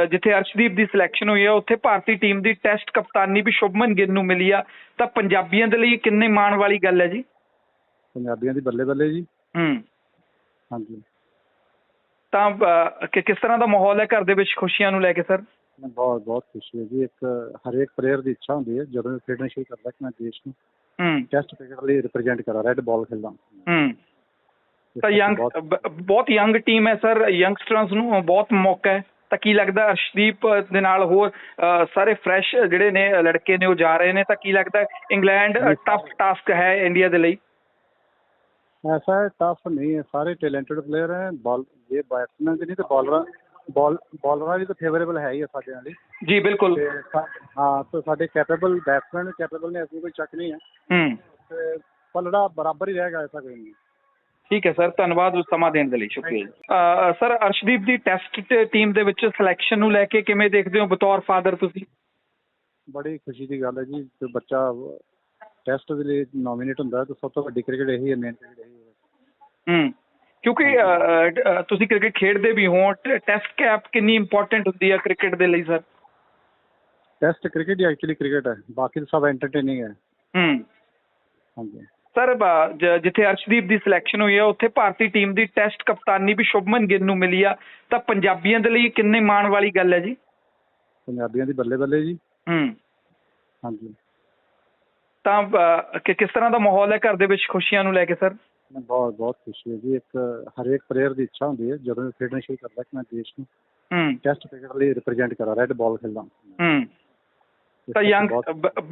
ਜਿੱਥੇ ਅਰਸ਼ਦੀਪ ਦੀ ਸਿਲੈਕਸ਼ਨ ਹੋਈ ਹੈ ਉੱਥੇ ਭਾਰਤੀ ਟੀਮ ਦੀ ਟੈਸਟ ਕਪਤਾਨੀ ਵੀ ਸ਼ੁਭਮਨ ਗਿੱਲ ਨੂੰ ਮਿਲੀ ਆ। ਤਾਂ ਪੰਜਾਬੀਆਂ ਦੇ ਲਈ ਕਿੰਨੇ ਮਾਣ ਵਾਲੀ ਗੱਲ ਹੈ ਜੀ? ਪੰਜਾਬੀਆਂ ਦੀ ਬੱਲੇ ਬੱਲੇ ਜੀ। ਹੂੰ। ਹਾਂਜੀ। ਤਾਂ ਕਿਸ ਤਰ੍ਹਾਂ ਦਾ ਮਾਹੌਲ ਹੈ ਘਰ ਦੇ ਵਿੱਚ ਖੁਸ਼ੀਆਂ ਨੂੰ ਲੈ ਕੇ ਸਰ? ਬਹੁਤ ਬਹੁਤ ਖੁਸ਼ੀ ਹੈ ਜੀ। ਇੱਕ ਹਰੇਕ ਪਲੇਅਰ ਦੀ ਇੱਛਾ ਹੁੰਦੀ ਹੈ ਜਦੋਂ ਖੇਡਣਾ ਸ਼ੁਰੂ ਕਰਦਾ ਕਿ ਮੈਂ ਦੇਸ਼ ਨੂੰ ਹੂੰ। ਟੈਸਟ ਕ੍ਰਿਕਟ ਲਈ ਰਿਪਰੈਜ਼ੈਂਟ ਕਰਾਂ ਰੈੱਡ ਬਾਲ ਖੇਡਦਾ ਹੂੰ। ਤਾਂ ਯੰਗ ਬਹੁਤ ਯੰਗ ਟੀਮ ਹੈ ਸਰ ਯੰਗਸਟਰਸ ਨੂੰ ਬਹੁਤ ਮੌਕਾ ਹੈ। ਤਾਂ ਕੀ ਲੱਗਦਾ ਅਰਸ਼ਦੀਪ ਦੇ ਨਾਲ ਹੋਰ ਸਾਰੇ ਫਰੈਸ਼ ਜਿਹੜੇ ਨੇ ਲੜਕੇ ਨੇ ਉਹ ਜਾ ਰਹੇ ਨੇ। ਤਾਂ ਕੀ ਲੱਗਦਾ ਇੰਗਲੈਂਡ ਟਫ ਟਾਸਕ ਹੈ ਇੰਡੀਆ ਦੇ ਲਈ? ਐਸਾ ਟਫ ਨਹੀਂ ਹੈ। ਸਾਰੇ ਟੈਲੈਂਟਡ ਪਲੇਅਰ ਹੈ। ਬਾਲ ਇਹ ਬੈਟਸਮੈਨ ਦੇ ਨਹੀਂ ਤੇ ਬਾਲਰਾਂ ਬਾਲ ਬਾਲਰਾਂ ਤਾਂ ਫੇਵਰੇਬਲ ਹੈ ਹੀ ਸਾਡੇ ਨਾਲ ਜੀ ਬਿਲਕੁਲ। ਹਾਂ ਤਾਂ ਸਾਡੇ ਕੈਪੇਬਲ ਬੈਟਸਮੈਨ ਕੈਪੇਬਲ ਨੇ ਐਸੀ ਕੋਈ ਚੱਕ ਨਹੀਂ ਹੈ। ਹੂਮ ਪਲੜਾ ਬਰਾਬਰ ਹੀ ਰਹੇਗਾ ਐਸਾ ਕੋਈ ਨਹੀਂ। ਠੀਕ ਹੈ ਸਰ। ਧੰਨਵਾਦ ਉਸ ਸਮਾਂ ਦੇਣ ਦੇ ਲਈ। ਸ਼ੁਕਰੀਆ ਜੀ। ਸਰ ਅਰਸ਼ਦੀਪ ਦੀ ਟੈਸਟ ਟੀਮ ਦੇ ਵਿੱਚ ਸਿਲੈਕਸ਼ਨ ਨੂੰ ਲੈ ਕੇ ਕਿਵੇਂ ਦੇਖਦੇ ਹੋ? ਬਤੌਰ ਫਾਦਰ ਤੁਸੀਂ? ਬੜੀ ਖੁਸ਼ੀ ਦੀ ਗੱਲ ਹੈ ਜੀ ਤੇ ਬੱਚਾ ਟੈਸਟ ਦੇ ਲਈ ਨੋਮੀਨੇਟ ਹੁੰਦਾ ਤਾਂ ਸਭ ਤੋਂ ਵੱਡੀ ਕ੍ਰਿਕਟ ਇਹੀ ਹੈ ਮੇਨ ਕ੍ਰਿਕਟ ਇਹੀ ਹੈ। ਹੂੰ। ਕਿਉਂਕਿ ਤੁਸੀਂ ਕ੍ਰਿਕਟ ਖੇਡਦੇ ਵੀ ਹੋ ਟੈਸਟ ਕੈਪ ਕਿੰਨੀ ਇੰਪੋਰਟੈਂਟ ਹੁੰਦੀ ਹੈ ਕ੍ਰਿਕਟ ਦੇ ਲਈ ਸਰ? ਟੈਸਟ ਕ੍ਰਿਕਟ ਹੀ ਐਕਚੁਅਲੀ ਕ੍ਰਿਕਟ ਹੈ। ਬਾਕੀ ਸਭ ਐਂਟਰਟੇਨਿੰਗ ਹੈ। ਹੂੰ। ਹਾਂਜੀ। ਸਰ ਜਿੱਥੇ ਅਰਸ਼ਦੀਪ ਦੀ ਸਿਲੈਕਸ਼ਨ ਹੋਈ ਹੈ ਉੱਥੇ ਭਾਰਤੀ ਟੀਮ ਦੀ ਟੈਸਟ ਕਪਤਾਨੀ ਵੀ ਸ਼ੁਭਮਨ ਗਿੱਲ ਨੂੰ ਮਿਲੀ ਆ। ਤਾਂ ਪੰਜਾਬੀਆਂ ਦੇ ਲਈ ਕਿੰਨੇ ਮਾਣ ਵਾਲੀ ਗੱਲ ਹੈ ਜੀ? ਪੰਜਾਬੀਆਂ ਦੀ ਬੱਲੇ ਬੱਲੇ ਜੀ। ਹੂੰ। ਹਾਂਜੀ। ਤਾਂ ਕਿ ਕਿਸ ਤਰ੍ਹਾਂ ਦਾ ਮਾਹੌਲ ਹੈ ਘਰ ਦੇ ਵਿੱਚ ਖੁਸ਼ੀਆਂ ਨੂੰ ਲੈ ਕੇ ਸਰ ਬਹੁਤ ਬਹੁਤ ਖੁਸ਼ੀ ਹੈ ਜੀ। ਇੱਕ ਹਰੇਕ ਪਲੇਅਰ ਦੀ ਇੱਛਾ ਹੁੰਦੀ ਹੈ ਜਦੋਂ ਖੇਡਣਾ ਸ਼ੁਰੂ ਕਰਦਾ ਕਿ ਮੈਂ ਦੇਸ਼ ਨੂੰ ਹੂੰ। ਟੈਸਟ ਕ੍ਰਿਕਟ ਲਈ ਰਿਪਰੈਜ਼ੈਂਟ ਕਰਾਂ ਰੈੱਡ ਬਾਲ ਖੇਡਦਾ ਹੂੰ। ਤਾਂ ਯੰਗ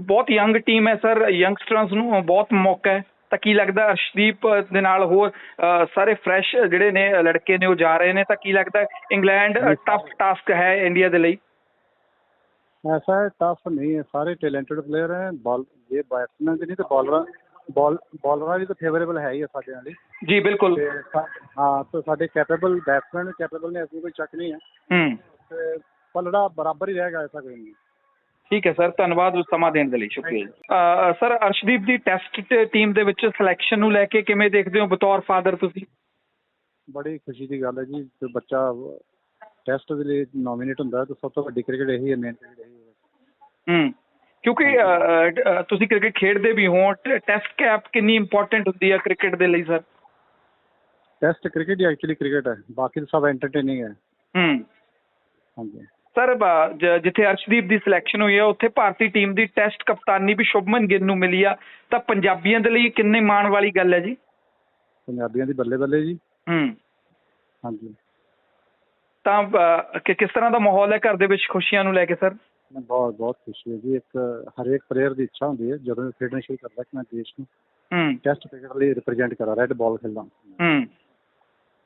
ਬਹੁਤ ਯੰਗ ਟੀਮ ਹੈ ਸਰ ਯੰਗਸਟਰਸ ਨੂੰ ਬਹੁਤ ਮੌਕਾ ਹੈ। ਤਾਂ ਕੀ ਲੱਗਦਾ ਅਰਸ਼ਦੀਪ ਦੇ ਨਾਲ ਹੋਰ ਸਾਰੇ ਫਰੈਸ਼ ਜਿਹੜੇ ਨੇ ਲੜਕੇ ਨੇ ਉਹ ਜਾ ਰਹੇ ਨੇ ਤਾਂ ਕੀ ਲੱਗਦਾ ਇੰਗਲੈਂਡ ਟਫ ਟਾਸਕ ਹੈ ਇੰਡੀਆ ਦੇ ਲਈ? ਐਸਾ ਟਫ ਨਹੀਂ ਹੈ। ਸਾਰੇ ਟੈਲੈਂਟਡ ਪਲੇਅਰ ਹੈ। ਬਾਲ ਜੇ ਬੈਟਸਮੈਨ ਨਹੀਂ ਤੇ ਬਾਲਰਾਂ ਬਾਲ ਬਾਲਰਾਂ ਵੀ ਤਾਂ ਫੇਵਰੇਬਲ ਹੈ ਹੀ ਸਾਡੇ ਨਾਲ ਜੀ ਬਿਲਕੁਲ। ਹਾਂ ਤਾਂ ਸਾਡੇ ਕੈਪੇਬਲ ਬੈਟਸਮੈਨ ਕੈਪੇਬਲ ਨੇ ਐਸੀ ਕੋਈ ਚੱਕ ਨਹੀਂ ਹੈ ਹੂੰ। ਤੇ ਪਲੜਾ ਬਰਾਬਰ ਹੀ ਰਹੇਗਾ ਐਸਾ ਕੋਈ ਨਹੀਂ। ਠੀਕ ਹੈ ਸਰ। ਧੰਨਵਾਦ ਉਸ ਸਮਾਂ ਦੇਣ ਦੇ ਲਈ। ਸ਼ੁਕਰੀਆ ਜੀ। ਸਰ ਅਰਸ਼ਦੀਪ ਦੀ ਟੈਸਟ ਟੀਮ ਦੇ ਵਿੱਚ ਸਿਲੈਕਸ਼ਨ ਨੂੰ ਲੈ ਕੇ ਕਿਵੇਂ ਦੇਖਦੇ ਹੋ? ਬਤੌਰ ਫਾਦਰ ਤੁਸੀਂ? ਬੜੀ ਖੁਸ਼ੀ ਦੀ ਗੱਲ ਹੈ ਜੀ ਤੇ ਬੱਚਾ ਟੈਸਟ ਦੇ ਲਈ ਨੋਮੀਨੇਟ ਹੁੰਦਾ ਹੈ ਤਾਂ ਸਭ ਤੋਂ ਵੱਡੀ ਕ੍ਰਿਕਟ ਇਹੀ ਹੈ ਮੇਨ ਕ੍ਰਿਕਟ ਇਹੀ ਹੈ। ਹੂੰ। ਕਿਉਂਕਿ ਤੁਸੀਂ ਕ੍ਰਿਕਟ ਖੇਡਦੇ ਵੀ ਹੋ ਟੈਸਟ ਕੈਪ ਕਿੰਨੀ ਇੰਪੋਰਟੈਂਟ ਹੁੰਦੀ ਹੈ ਕ੍ਰਿਕਟ ਦੇ ਲਈ ਸਰ? ਟੈਸਟ ਕ੍ਰਿਕਟ ਹੀ ਐਕਚੁਅਲੀ ਕ੍ਰਿਕਟ ਹੈ। ਬਾਕੀ ਸਭ ਐਂਟਰਟੇਨਿੰਗ ਹੈ। ਹੂੰ। ਹਾਂਜੀ। ਸਰ ਜਿੱਥੇ ਅਰਸ਼ਦੀਪ ਦੀ ਸਿਲੈਕਸ਼ਨ ਹੋਈ ਹੈ ਉੱਥੇ ਭਾਰਤੀ ਟੀਮ ਦੀ ਟੈਸਟ ਕਪਤਾਨੀ ਵੀ ਸ਼ੁਭਮਨ ਗਿੱਲ ਨੂੰ ਮਿਲੀ ਆ। ਤਾਂ ਪੰਜਾਬੀਆਂ ਦੇ ਲਈ ਕਿੰਨੇ ਮਾਣ ਵਾਲੀ ਗੱਲ ਹੈ ਜੀ? ਪੰਜਾਬੀਆਂ ਦੀ ਬੱਲੇ ਬੱਲੇ ਜੀ। ਹੂੰ। ਹਾਂਜੀ। ਤਾਂ ਕਿਸ ਤਰ੍ਹਾਂ ਦਾ ਮਾਹੌਲ ਹੈ ਘਰ ਦੇ ਵਿੱਚ ਖੁਸ਼ੀਆਂ ਨੂੰ ਲੈ ਕੇ ਸਰ? ਬਹੁਤ ਬਹੁਤ ਖੁਸ਼ੀ ਹੈ ਜੀ। ਇੱਕ ਹਰੇਕ ਪਲੇਅਰ ਦੀ ਇੱਛਾ ਹੁੰਦੀ ਹੈ ਜਦੋਂ ਖੇਡਣਾ ਸ਼ੁਰੂ ਕਰਦਾ ਕਿ ਮੈਂ ਦੇਸ਼ ਨੂੰ ਹੂੰ। ਟੈਸਟ ਕ੍ਰਿਕਟ ਲਈ ਰਿਪਰੈਜ਼ੈਂਟ ਕਰਾਂ ਰੈੱਡ ਬਾਲ ਖੇਡਦਾ ਹੂੰ।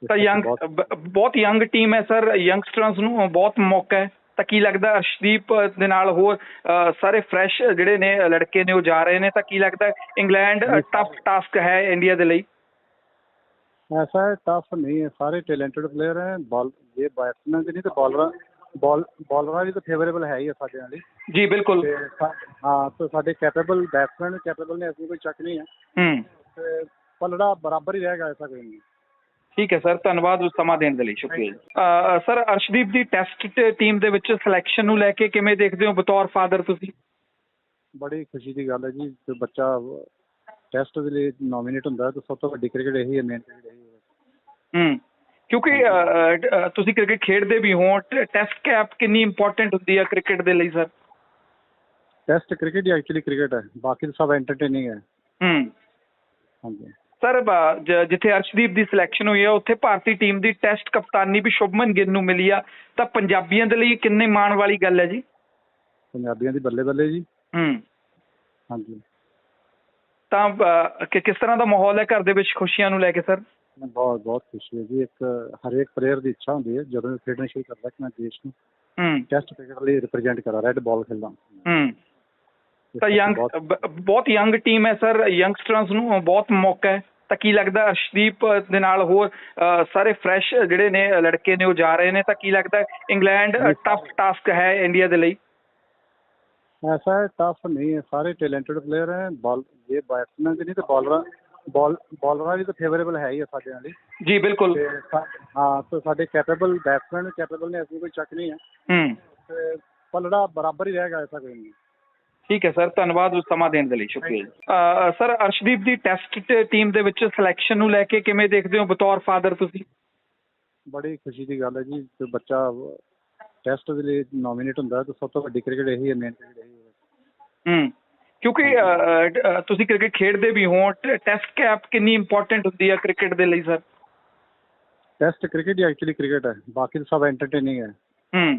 ਤਾਂ ਯੰਗ ਬਹੁਤ- ਬਹੁਤ ਯੰਗ ਟੀਮ ਹੈ ਸਰ। ਯੰਗਸਟਰਸ ਨੂੰ ਬਹੁਤ ਮੌਕਾ ਹੈ। ਤਾਂ ਕੀ ਲੱਗਦਾ ਅਰਸ਼ਦੀਪ ਦੇ ਨਾਲ ਹੋਰ ਸਾਰੇ ਫਰੈਸ਼ ਜਿਹੜੇ ਨੇ ਲੜਕੇ ਨੇ ਉਹ ਜਾ ਰਹੇ ਨੇ ਤਾਂ ਕੀ ਲੱਗਦਾ ਇੰਗਲੈਂਡ ਟਫ ਟਾਸਕ ਹੈ ਇੰਡੀਆ ਦੇ ਲਈ? ऐसा है टफ नहीं है सारे टैलेंटेड प्लेयर हैं बॉल ये बैट्समैन भी नहीं तो बॉलर ਬੋਲ ਤਾਂ ਫੇਵਰੇਬਲ ਹੈ ਹੀ ਸਾਡੇ ਨਾਲ ਜੀ ਬਿਲਕੁਲ। ਹਾਂ ਤਾਂ ਸਾਡੇ ਕੈਪੇਬਲ ਬੈਟਸਮੈਨ ਕੈਪੇਬਲ ਨੇ ਅਸੀਂ ਕੋਈ ਚੱਕ ਨਹੀਂ ਹੈ। ਹੂੰ ਪਲੜਾ ਬਰਾਬਰ ਹੀ ਰਹੇਗਾ ਐਸਾ ਕੋਈ ਨਹੀਂ। ਠੀਕ ਹੈ ਸਰ ਧੰਨਵਾਦ ਉਸ ਸਮਾਂ ਦੇਣ ਦੇ ਲਈ ਸ਼ੁਕਰੀਆ ਜੀ। ਸਰ ਅਰਸ਼ਦੀਪ ਦੀ ਟੈਸਟ ਟੀਮ ਦੇ ਵਿੱਚ ਸਿਲੈਕਸ਼ਨ ਨੂੰ ਲੈ ਕੇ ਕਿਵੇਂ ਦੇਖਦੇ ਹੋ ਬਤੌਰ ਫਾਦਰ ਤੁਸੀਂ? ਬੜੀ ਖੁਸ਼ੀ ਦੀ ਗੱਲ ਹੈ ਜੀ ਤੇ ਬੱਚਾ ਟੈਸਟ ਦੇ ਲਈ ਨੋਮੀਨੇਟ ਹੁੰਦਾ ਹੈ ਤਾਂ ਸਭ ਤੋਂ ਵੱਡੀ ਕ੍ਰਿਕਟ ਇਹੀ ਹੈ ਮੇਨ ਕ੍ਰਿਕਟ ਇਹੀ ਹੈ। ਹੂੰ ਕਿਉਂਕਿ ਤੁਸੀਂ ਕ੍ਰਿਕਟ ਖੇਡਦੇ ਵੀ ਹੋ ਟੈਸਟ ਕੈਪ ਕਿੰਨੀ ਇੰਪੋਰਟੈਂਟ ਹੁੰਦੀ ਹੈ ਕ੍ਰਿਕਟ ਦੇ ਲਈ ਸਰ? ਟੈਸਟ ਕ੍ਰਿਕਟ ਹੀ ਐਕਚੁਅਲੀ ਕ੍ਰਿਕਟ ਹੈ ਬਾਕੀ ਸਭ ਐਂਟਰਟੇਨਿੰਗ ਹੈ। ਹੂੰ। ਹਾਂਜੀ। ਸਰ ਜਿੱਥੇ ਅਰਸ਼ਦੀਪ ਦੀ ਸਿਲੈਕਸ਼ਨ ਹੋਈ ਹੈ ਉੱਥੇ ਭਾਰਤੀ ਟੀਮ ਦੀ ਟੈਸਟ ਕਪਤਾਨੀ ਵੀ ਸ਼ੁਭਮਨ ਗਿੱਲ ਨੂੰ ਮਿਲੀ ਆ। ਤਾਂ ਪੰਜਾਬੀਆਂ ਦੇ ਲਈ ਕਿੰਨੇ ਮਾਣ ਵਾਲੀ ਗੱਲ ਹੈ ਜੀ? ਪੰਜਾਬੀਆਂ ਦੀ ਬੱਲੇ ਬੱਲੇ ਜੀ। ਹੂੰ। ਹਾਂਜੀ। ਤਾਂ ਕਿਸ ਤਰ੍ਹਾਂ ਦਾ ਮਾਹੌਲ ਹੈ ਘਰ ਦੇ ਵਿੱਚ ਖੁਸ਼ੀਆਂ ਨੂੰ ਲੈ ਕੇ ਸਰ ਬਹੁਤ ਬਹੁਤ ਖੁਸ਼ੀ ਹੈ ਜੀ। ਇੱਕ ਹਰੇਕ ਪਲੇਅਰ ਦੀ ਇੱਛਾ ਹੁੰਦੀ ਹੈ ਜਦੋਂ ਖੇਡਣਾ ਸ਼ੁਰੂ ਕਰਦਾ ਕਿ ਮੈਂ ਦੇਸ਼ ਨੂੰ ਹੂੰ। ਟੈਸਟ ਕ੍ਰਿਕਟ ਲਈ ਰਿਪਰੈਜ਼ੈਂਟ ਕਰਾਂ ਰੈੱਡ ਬਾਲ ਖੇਡਦਾ ਹੂੰ। ਤਾਂ ਯੰਗ ਬਹੁਤ- ਬਹੁਤ ਯੰਗ ਟੀਮ ਹੈ ਸਰ ਯੰਗਸਟਰਸ ਨੂੰ ਬਹੁਤ ਮੌਕਾ ਹੈ। ਤਾਂ ਕੀ ਲੱਗਦਾ ਅਰਸ਼ਦੀਪ ਦੇ ਨਾਲ ਹੋਰ ਅ, ਸਾਰੇ ਫਰੈਸ਼ ਜਿਹੜੇ ਨੇ ਲੜਕੇ ਨੇ ਉਹ ਜਾ ਰਹੇ ਨੇ ਤਾਂ ਕੀ ਲੱਗਦਾ ਇੰਗਲੈਂਡ ਟਫ ਟਾਸਕ ਹੈ ਇੰਡੀਆ ਦੇ ਲਈ ऐसा है टफ नहीं है सारे टैलेंटेड प्लेयर हैं बॉल ये बैट्समैन की नहीं तो बॉलर ਬੋਲ ਬੋਲਰਾਂ ਵੀ ਤਾਂ ਫੇਵਰੇਬਲ ਹੈ ਹੀ ਆ ਸਾਡੇ ਨਾਲ ਹੀ ਜੀ ਬਿਲਕੁਲ ਤੇ ਸਾ- ਹਾਂ ਤੇ ਸਾਡੇ ਕੈਪੇਬਲ ਬੈਟਸਮੈਨ ਕੈਪੇਬਲ ਨੇ ਅਸੀਂ ਕੋਈ ਚੱਕ ਨਹੀਂ ਹੈ ਹੂੰ ਤੇ ਪਲੜਾ ਬਰਾਬਰ ਹੀ ਰਹੇਗਾ ਐਸਾ ਕੋਈ ਨਹੀਂ ਠੀਕ ਹੈ ਸਰ ਧੰਨਵਾਦ ਉਸ ਸਮਾਂ ਦੇਣ ਦੇ ਲਈ। ਸ਼ੁਕਰੀਆ ਸਰ ਅਰਸ਼ਦੀਪ ਦੀ ਟੈਸਟ ਟੀਮ ਦੇ ਵਿੱਚ ਸਿਲੈਕਸ਼ਨ ਨੂੰ ਲੈ ਕੇ ਕਿਵੇਂ ਦੇਖਦੇ ਹੋ ਬਤੌਰ ਫਾਦਰ ਤੁਸੀਂ? ਬੜੀ ਖੁਸ਼ੀ ਦੀ ਗੱਲ ਹੈ ਜੀ ਬੱਚਾ ਟੈਸਟ ਦੇ ਲਈ ਨੋਮੀਨੇਟ ਹੁੰਦਾ ਤਾਂ ਸਭ ਤੋਂ ਵੱਡੀ ਕ੍ਰਿਕਟ ਇਹੀ ਹੈ ਮੇਨ ਕ੍ਰਿਕਟ ਇਹੀ ਹੈ। ਹੂੰ। ਕਿਉਂਕਿ ਤੁਸੀਂ ਕ੍ਰਿਕਟ ਖੇਡਦੇ ਵੀ ਹੋ ਟੈਸਟ ਕੈਪ ਕਿੰਨੀ ਇੰਪੋਰਟੈਂਟ ਹੁੰਦੀ ਹੈ ਕ੍ਰਿਕਟ ਦੇ ਲਈ ਸਰ ਟੈਸਟ ਕ੍ਰਿਕਟ ਹੀ ਐਕਚੁਅਲੀ ਕ੍ਰਿਕਟ ਹੈ ਬਾਕੀ ਸਭ ਐਂਟਰਟੇਨਿੰਗ ਹੈ। ਹੂੰ।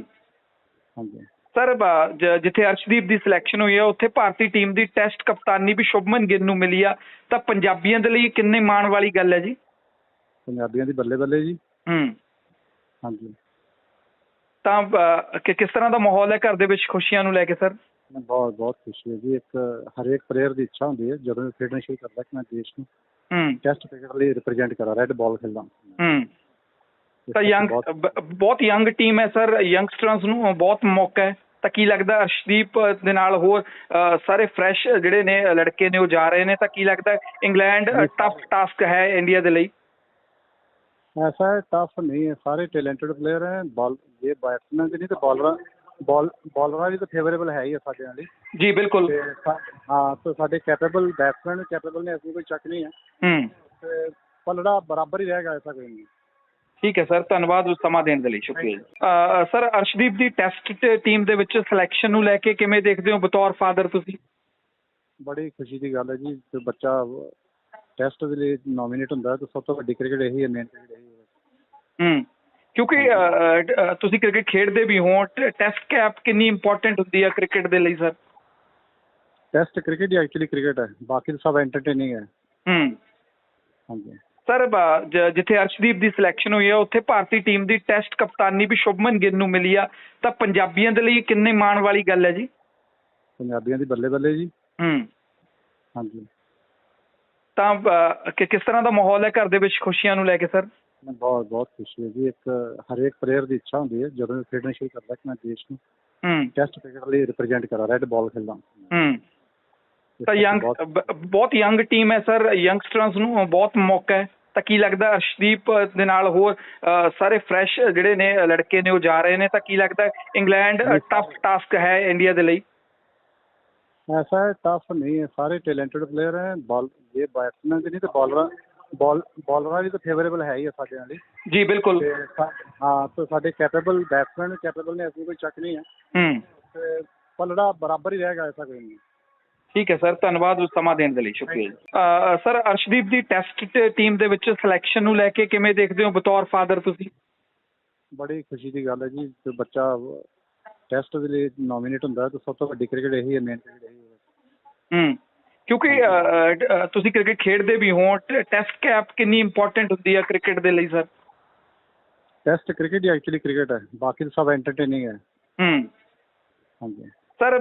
ਹਾਂਜੀ। ਸਰ ਬ- ਜ- ਜਿੱਥੇ ਅਰਸ਼ਦੀਪ ਦੀ ਸਿਲੈਕਸ਼ਨ ਹੋਈ ਹੈ ਉੱਥੇ ਭਾਰਤੀ ਟੀਮ ਦੀ ਟੈਸਟ ਕਪਤਾਨੀ ਵੀ ਸ਼ੁਭਮਨ ਗਿੱਲ ਨੂੰ ਮਿਲੀ ਆ। ਤਾਂ ਪੰਜਾਬੀਆਂ ਦੇ ਲਈ ਕਿੰਨੇ ਮਾਣ ਵਾਲੀ ਗੱਲ ਹੈ ਜੀ? ਪੰਜਾਬੀਆਂ ਦੀ ਬੱਲੇ ਬੱਲੇ ਜੀ। ਹੂੰ। ਹਾਂਜੀ। ਤਾਂ ਕਿ ਕਿਸ ਤਰ੍ਹਾਂ ਦਾ ਮਾਹੌਲ ਹੈ ਘਰ ਦੇ ਵਿੱਚ ਖੁਸ਼ੀਆਂ ਨੂੰ ਲੈ ਕੇ ਸਰ? ਬਹੁਤ ਬਹੁਤ ਖੁਸ਼ੀ ਹੈ ਜੀ। ਇੱਕ ਹਰੇਕ ਪਲੇਅਰ ਦੀ ਇੱਛਾ ਹੁੰਦੀ ਹੈ ਜਦੋਂ ਖੇਡਣਾ ਸ਼ੁਰੂ ਕਰਦਾ ਕਿ ਮੈਂ ਦੇਸ਼ ਨੂੰ ਹੂੰ। ਟੈਸਟ ਕ੍ਰਿਕਟ ਲਈ ਰਿਪਰੈਜ਼ੈਂਟ ਕਰਾਂ ਰੈੱਡ ਬਾਲ ਖੇਡਾਂ। ਹੂੰ। ਤਾਂ ਯੰਗ ਬਹੁਤ ਯੰਗ ਟੀਮ ਹੈ ਸਰ ਯੰਗਸਟਰਸ ਨੂੰ ਬਹੁਤ ਮੌਕਾ ਹੈ। ਤਾਂ ਕੀ ਲੱਗਦਾ ਅਰਸ਼ਦੀਪ ਦੇ ਨਾਲ ਹੋਰ ਸਾਰੇ ਫਰੈਸ਼ ਜਿਹੜੇ ਨੇ ਲੜਕੇ ਨੇ ਉਹ ਜਾ ਰਹੇ ਨੇ। ਤਾਂ ਕੀ ਲੱਗਦਾ ਇੰਗਲੈਂਡ ਟਫ ਟਾਸਕ ਹੈ ਇੰਡੀਆ ਦੇ ਲਈ? ਐਸਾ ਟਫ ਨਹੀਂ ਹੈ। ਸਾਰੇ ਟੈਲੈਂਟਡ ਪਲੇਅਰ ਹੈ। ਬਾਲ ਇਹ ਬੈਟਸਮੈਨ ਦੇ ਨਹੀਂ ਤੇ ਬਾਲਰਾਂ ਬਾਲ ਬਾਲਰਾਂ ਲਈ ਤਾਂ ਫੇਵਰੇਬਲ ਹੈ ਹੀ ਸਾਡੇ ਨਾਲ ਜੀ ਬਿਲਕੁਲ। ਹਾਂ ਤਾਂ ਸਾਡੇ ਕੈਪੇਬਲ ਬੈਟਸਮੈਨ ਕੈਪੇਬਲ ਨੇ ਐਸੀ ਕੋਈ ਚੱਕ ਨਹੀਂ ਹੈ। ਹੂਮ ਪਲੜਾ ਬਰਾਬਰ ਹੀ ਰਹੇਗਾ ਐਸਾ ਕੋਈ ਨਹੀਂ। ਠੀਕ ਹੈ ਸਰ। ਧੰਨਵਾਦ ਉਸ ਸਮਾਂ ਦੇਣ ਦੇ ਲਈ। ਸ਼ੁਕਰੀਆ ਸਰ ਅਰਸ਼ਦੀਪ ਦੀ ਟੈਸਟ ਟੀਮ ਦੇ ਵਿੱਚ ਸਿਲੈਕਸ਼ਨ ਨੂੰ ਲੈ ਕੇ ਕਿਵੇਂ ਦੇਖਦੇ ਹੋ? ਬਤੌਰ ਫਾਦਰ ਤੁਸੀਂ? ਬੜੀ ਖੁਸ਼ੀ ਦੀ ਗੱਲ ਹੈ ਜੀ ਬੱਚਾ ਟੈਸਟ ਦੇ ਲਈ ਨੋਮੀਨੇਟ ਹੁੰਦਾ ਤਾਂ ਸਭ ਤੋਂ ਵੱਡੀ ਕ੍ਰਿਕਟ ਇਹੀ ਹੈ ਮੇਨ ਕ੍ਰਿਕਟ ਇਹੀ ਹੈ। ਹੂੰ। ਕਿਉਂਕਿ ਤੁਸੀਂ ਕ੍ਰਿਕਟ ਖੇਡਦੇ ਵੀ ਹੋ ਟੈਸਟ ਕੈਪ ਕਿੰਨੀ ਇੰਪੋਰਟੈਂਟ ਹੁੰਦੀ ਹੈ ਕ੍ਰਿਕਟ ਦੇ ਲਈ ਸਰ? ਟੈਸਟ ਕ੍ਰਿਕਟ ਹੀ ਐਕਚੁਅਲੀ ਕ੍ਰਿਕਟ ਹੈ। ਬਾਕੀ ਸਭ ਐਂਟਰਟੇਨਿੰਗ ਹੈ। ਹੂੰ। ਹਾਂਜੀ। ਸਰ ਜਿੱਥੇ ਅਰਸ਼ਦੀਪ ਦੀ ਸਿਲੈਕਸ਼ਨ ਹੋਈ ਹੈ ਉੱਥੇ ਭਾਰਤੀ ਟੀਮ ਦੀ ਟੈਸਟ ਕਪਤਾਨੀ ਵੀ ਸ਼ੁਭਮਨ ਗਿੱਲ ਨੂੰ ਮਿਲੀ ਆ। ਤਾਂ ਪੰਜਾਬੀਆਂ ਦੇ ਲਈ ਕਿੰਨੇ ਮਾਣ ਵਾਲੀ ਗੱਲ ਹੈ ਜੀ? ਪੰਜਾਬੀਆਂ ਦੀ ਬੱਲੇ ਬੱਲੇ ਜੀ। ਹੂੰ। ਹਾਂਜੀ। ਤਾਂ ਕਿ ਕਿਸ ਤਰ੍ਹਾਂ ਦਾ ਮਾਹੌਲ ਹੈ ਘਰ ਦੇ ਵਿੱਚ ਖੁਸ਼ੀਆਂ ਨੂੰ ਲੈ ਕੇ ਸਰ? ਬਹੁਤ ਬਹੁਤ ਖੁਸ਼ੀ ਹੈ ਜੀ। ਇੱਕ ਹਰੇਕ ਪਲੇਅਰ ਦੀ ਇੱਛਾ ਹੁੰਦੀ ਹੈ ਜਦੋਂ ਵੀ ਖੇਡਣਾ ਸ਼ੁਰੂ ਕਰਦਾ ਕਿ ਮੈਂ ਦੇਸ਼ ਨੂੰ ਹੂੰ। ਟੈਸਟ ਕ੍ਰਿਕਟ ਲਈ ਰਿਪਰੈਜ਼ੈਂਟ ਕਰਾਂ ਰੈੱਡ ਬਾਲ ਖੇਡਾਂ। ਹੂੰ। ਤਾਂ ਯੰਗ ਬਹੁਤ ਯੰਗ ਟੀਮ ਹੈ ਸਰ। ਯੰਗਸਟਰਸ ਨੂੰ ਬਹੁਤ ਮੌਕਾ ਹੈ। ਤਾਂ ਕੀ ਲੱਗਦਾ ਅਰਸ਼ਦੀਪ ਦੇ ਨਾਲ ਹੋਰ ਸਾਰੇ ਫਰੈਸ਼ ਜਿਹੜੇ ਨੇ ਲੜਕੇ ਨੇ ਉਹ ਜਾ ਰਹੇ ਨੇ ਤਾਂ ਕੀ ਲੱਗਦਾ ਇੰਗਲੈਂਡ ਟਫ ਟਾਸਕ ਹੈ ਇੰਡੀਆ ਦੇ ਲਈ? ਐਸਾ ਟਫ ਨਹੀਂ ਹੈ ਸਾਰੇ ਟੈਲੈਂਟਡ ਪਲੇਅਰ ਹੈ ਬਾਲ ਇਹ ਬੈਟਸਮੈਨ ਦੇ ਨਹੀਂ ਤੇ ਬਾਲਰਾਂ ਬਾਲ ਬਾਲਰਾਂ ਵੀ ਤਾਂ ਫੇਵਰੇਬਲ ਹੈ ਹੀ ਸਾਡੇ ਨਾਲ ਜੀ ਬਿਲਕੁਲ। ਹਾਂ ਤਾਂ ਸਾਡੇ ਕੈਪੇਬਲ ਬੈਟਸਮੈਨ ਕੈਪੇਬਲ ਨੇ ਐਸੀ ਕੋਈ ਚੱਕ ਨਹੀਂ ਹੈ। ਹੂਮ ਪਲੜਾ ਬਰਾਬਰ ਹੀ ਰਹੇਗਾ ਐਸਾ ਕੋਈ ਨਹੀਂ। ਠੀਕ ਹੈ ਸਰ। ਧੰਨਵਾਦ ਉਸ ਸਮਾਂ ਦੇਣ ਦੇ ਲਈ। ਸ਼ੁਕਰੀਆ ਜੀ। ਸਰ ਅਰਸ਼ਦੀਪ ਦੀ ਟੈਸਟ ਟੀਮ ਦੇ ਵਿੱਚ ਸਿਲੈਕਸ਼ਨ ਨੂੰ ਲੈ ਕੇ ਕਿਵੇਂ ਦੇਖਦੇ ਹੋ? ਬਤੌਰ ਫਾਦਰ ਤੁਸੀਂ? ਬੜੀ ਖੁਸ਼ੀ ਦੀ ਗੱਲ ਹੈ ਜੀ ਤੇ ਬੱਚਾ ਟੈਸਟ ਦੇ ਲਈ ਨੋਮੀਨੇਟ ਹੁੰਦਾ ਹੈ ਤਾਂ ਸਭ ਤੋਂ ਵੱਡੀ ਕ੍ਰਿਕਟ ਇਹੀ ਹੈ ਮੇਨ ਕ੍ਰਿਕਟ ਇਹੀ ਹੈ। ਹੂੰ। ਕਿਉਂਕਿ ਤੁਸੀਂ ਕ੍ਰਿਕਟ ਖੇਡਦੇ ਵੀ ਹੋ ਟੈਸਟ ਕੈਪ ਕਿੰਨੀ ਇੰਪੋਰਟੈਂਟ ਹੁੰਦੀ ਹੈ ਕ੍ਰਿਕਟ ਦੇ ਲਈ ਸਰ? ਟੈਸਟ ਕ੍ਰਿਕਟ ਹੀ ਐਕਚੁਅਲੀ ਕ੍ਰਿਕਟ ਹੈ। ਬਾਕੀ ਸਭ ਐਂਟਰਟੇਨਿੰਗ ਹੈ। ਹੂੰ। ਹਾਂਜੀ। ਸਰ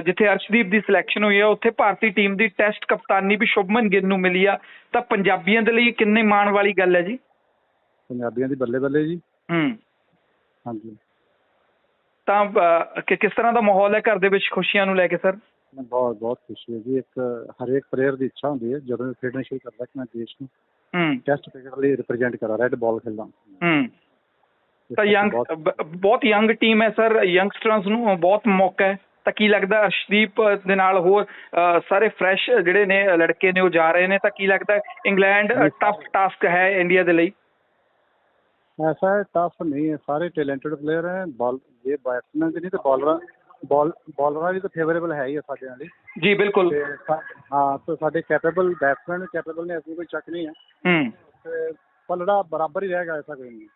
ਜਿੱਥੇ ਅਰਸ਼ਦੀਪ ਦੀ ਸਿਲੈਕਸ਼ਨ ਹੋਈ ਹੈ ਉੱਥੇ ਭਾਰਤੀ ਟੀਮ ਦੀ ਟੈਸਟ ਕਪਤਾਨੀ ਵੀ ਸ਼ੁਭਮਨ ਗਿੱਲ ਨੂੰ ਮਿਲੀ ਆ। ਤਾਂ ਪੰਜਾਬੀਆਂ ਦੇ ਲਈ ਕਿੰਨੇ ਮਾਣ ਵਾਲੀ ਗੱਲ ਹੈ ਜੀ? ਪੰਜਾਬੀਆਂ ਦੀ ਬੱਲੇ ਬੱਲੇ ਜੀ। ਹੂੰ। ਹਾਂਜੀ। ਤਾਂ ਕਿਸ ਤਰ੍ਹਾਂ ਦਾ ਮਾਹੌਲ ਹੈ ਘਰ ਦੇ ਵਿੱਚ ਖੁਸ਼ੀਆਂ ਨੂੰ ਲੈ ਕੇ ਸਰ? ਬਹੁਤ ਬਹੁਤ ਖੁਸ਼ੀ ਹੈ ਜੀ। ਇੱਕ ਹਰੇਕ ਪਲੇਅਰ ਦੀ ਇੱਛਾ ਹੁੰਦੀ ਹੈ ਜਦੋਂ ਖੇਡਣਾ ਸ਼ੁਰੂ ਕਰਦਾ ਕਿ ਮੈਂ ਦੇਸ਼ ਨੂੰ ਹੂੰ। ਟੈਸਟ ਕ੍ਰਿਕਟ ਲਈ ਰਿਪਰੈਜ਼ੈਂਟ ਕਰਾਂ ਰੈੱਡ ਬਾਲ ਖੇਡਾਂ। ਹੂੰ। ਤਾਂ ਯੰਗ ਬਹੁਤ ਯੰਗ ਟੀਮ ਹੈ ਸਰ। ਯੰਗਸਟਰਸ ਨੂੰ ਬਹੁਤ ਮੌਕਾ ਹੈ। ਤਾਂ ਕੀ ਲੱਗਦਾ ਅਰਸ਼ਦੀਪ ਦੇ ਨਾਲ ਹੋਰ ਸਾਰੇ ਫਰੈਸ਼ ਜਿਹੜੇ ਨੇ ਲੜਕੇ ਨੇ ਉਹ ਜਾ ਰਹੇ ਨੇ ਤਾਂ ਕੀ ਲੱਗਦਾ ਇੰਗਲੈਂਡ ਟਫ ਟਾਸਕ ਹੈ ਇੰਡੀਆ ਦੇ ਲਈ? ऐसा है टफ नहीं है सारे टैलेंटेड प्लेयर हैं बॉल ये बैट्समैन भी नहीं तो बॉलर ਬੋਲ ਤਾਂ ਫੇਵਰੇਬਲ ਹੈ ਹੀ ਸਾਡੇ ਨਾਲ ਜੀ ਬਿਲਕੁਲ। ਹਾਂ ਤਾਂ ਸਾਡੇ ਕੈਪੇਬਲ ਬੈਟਸਮੈਨ ਕੈਪੇਬਲ ਨੇ ਐਸੀ ਕੋਈ ਚੱਕ ਨਹੀਂ ਹੈ। ਹੂੰ ਪਲੜਾ ਬਰਾਬਰ ਹੀ ਰਹੇਗਾ ਐਸਾ ਕੋਈ ਨਹੀਂ।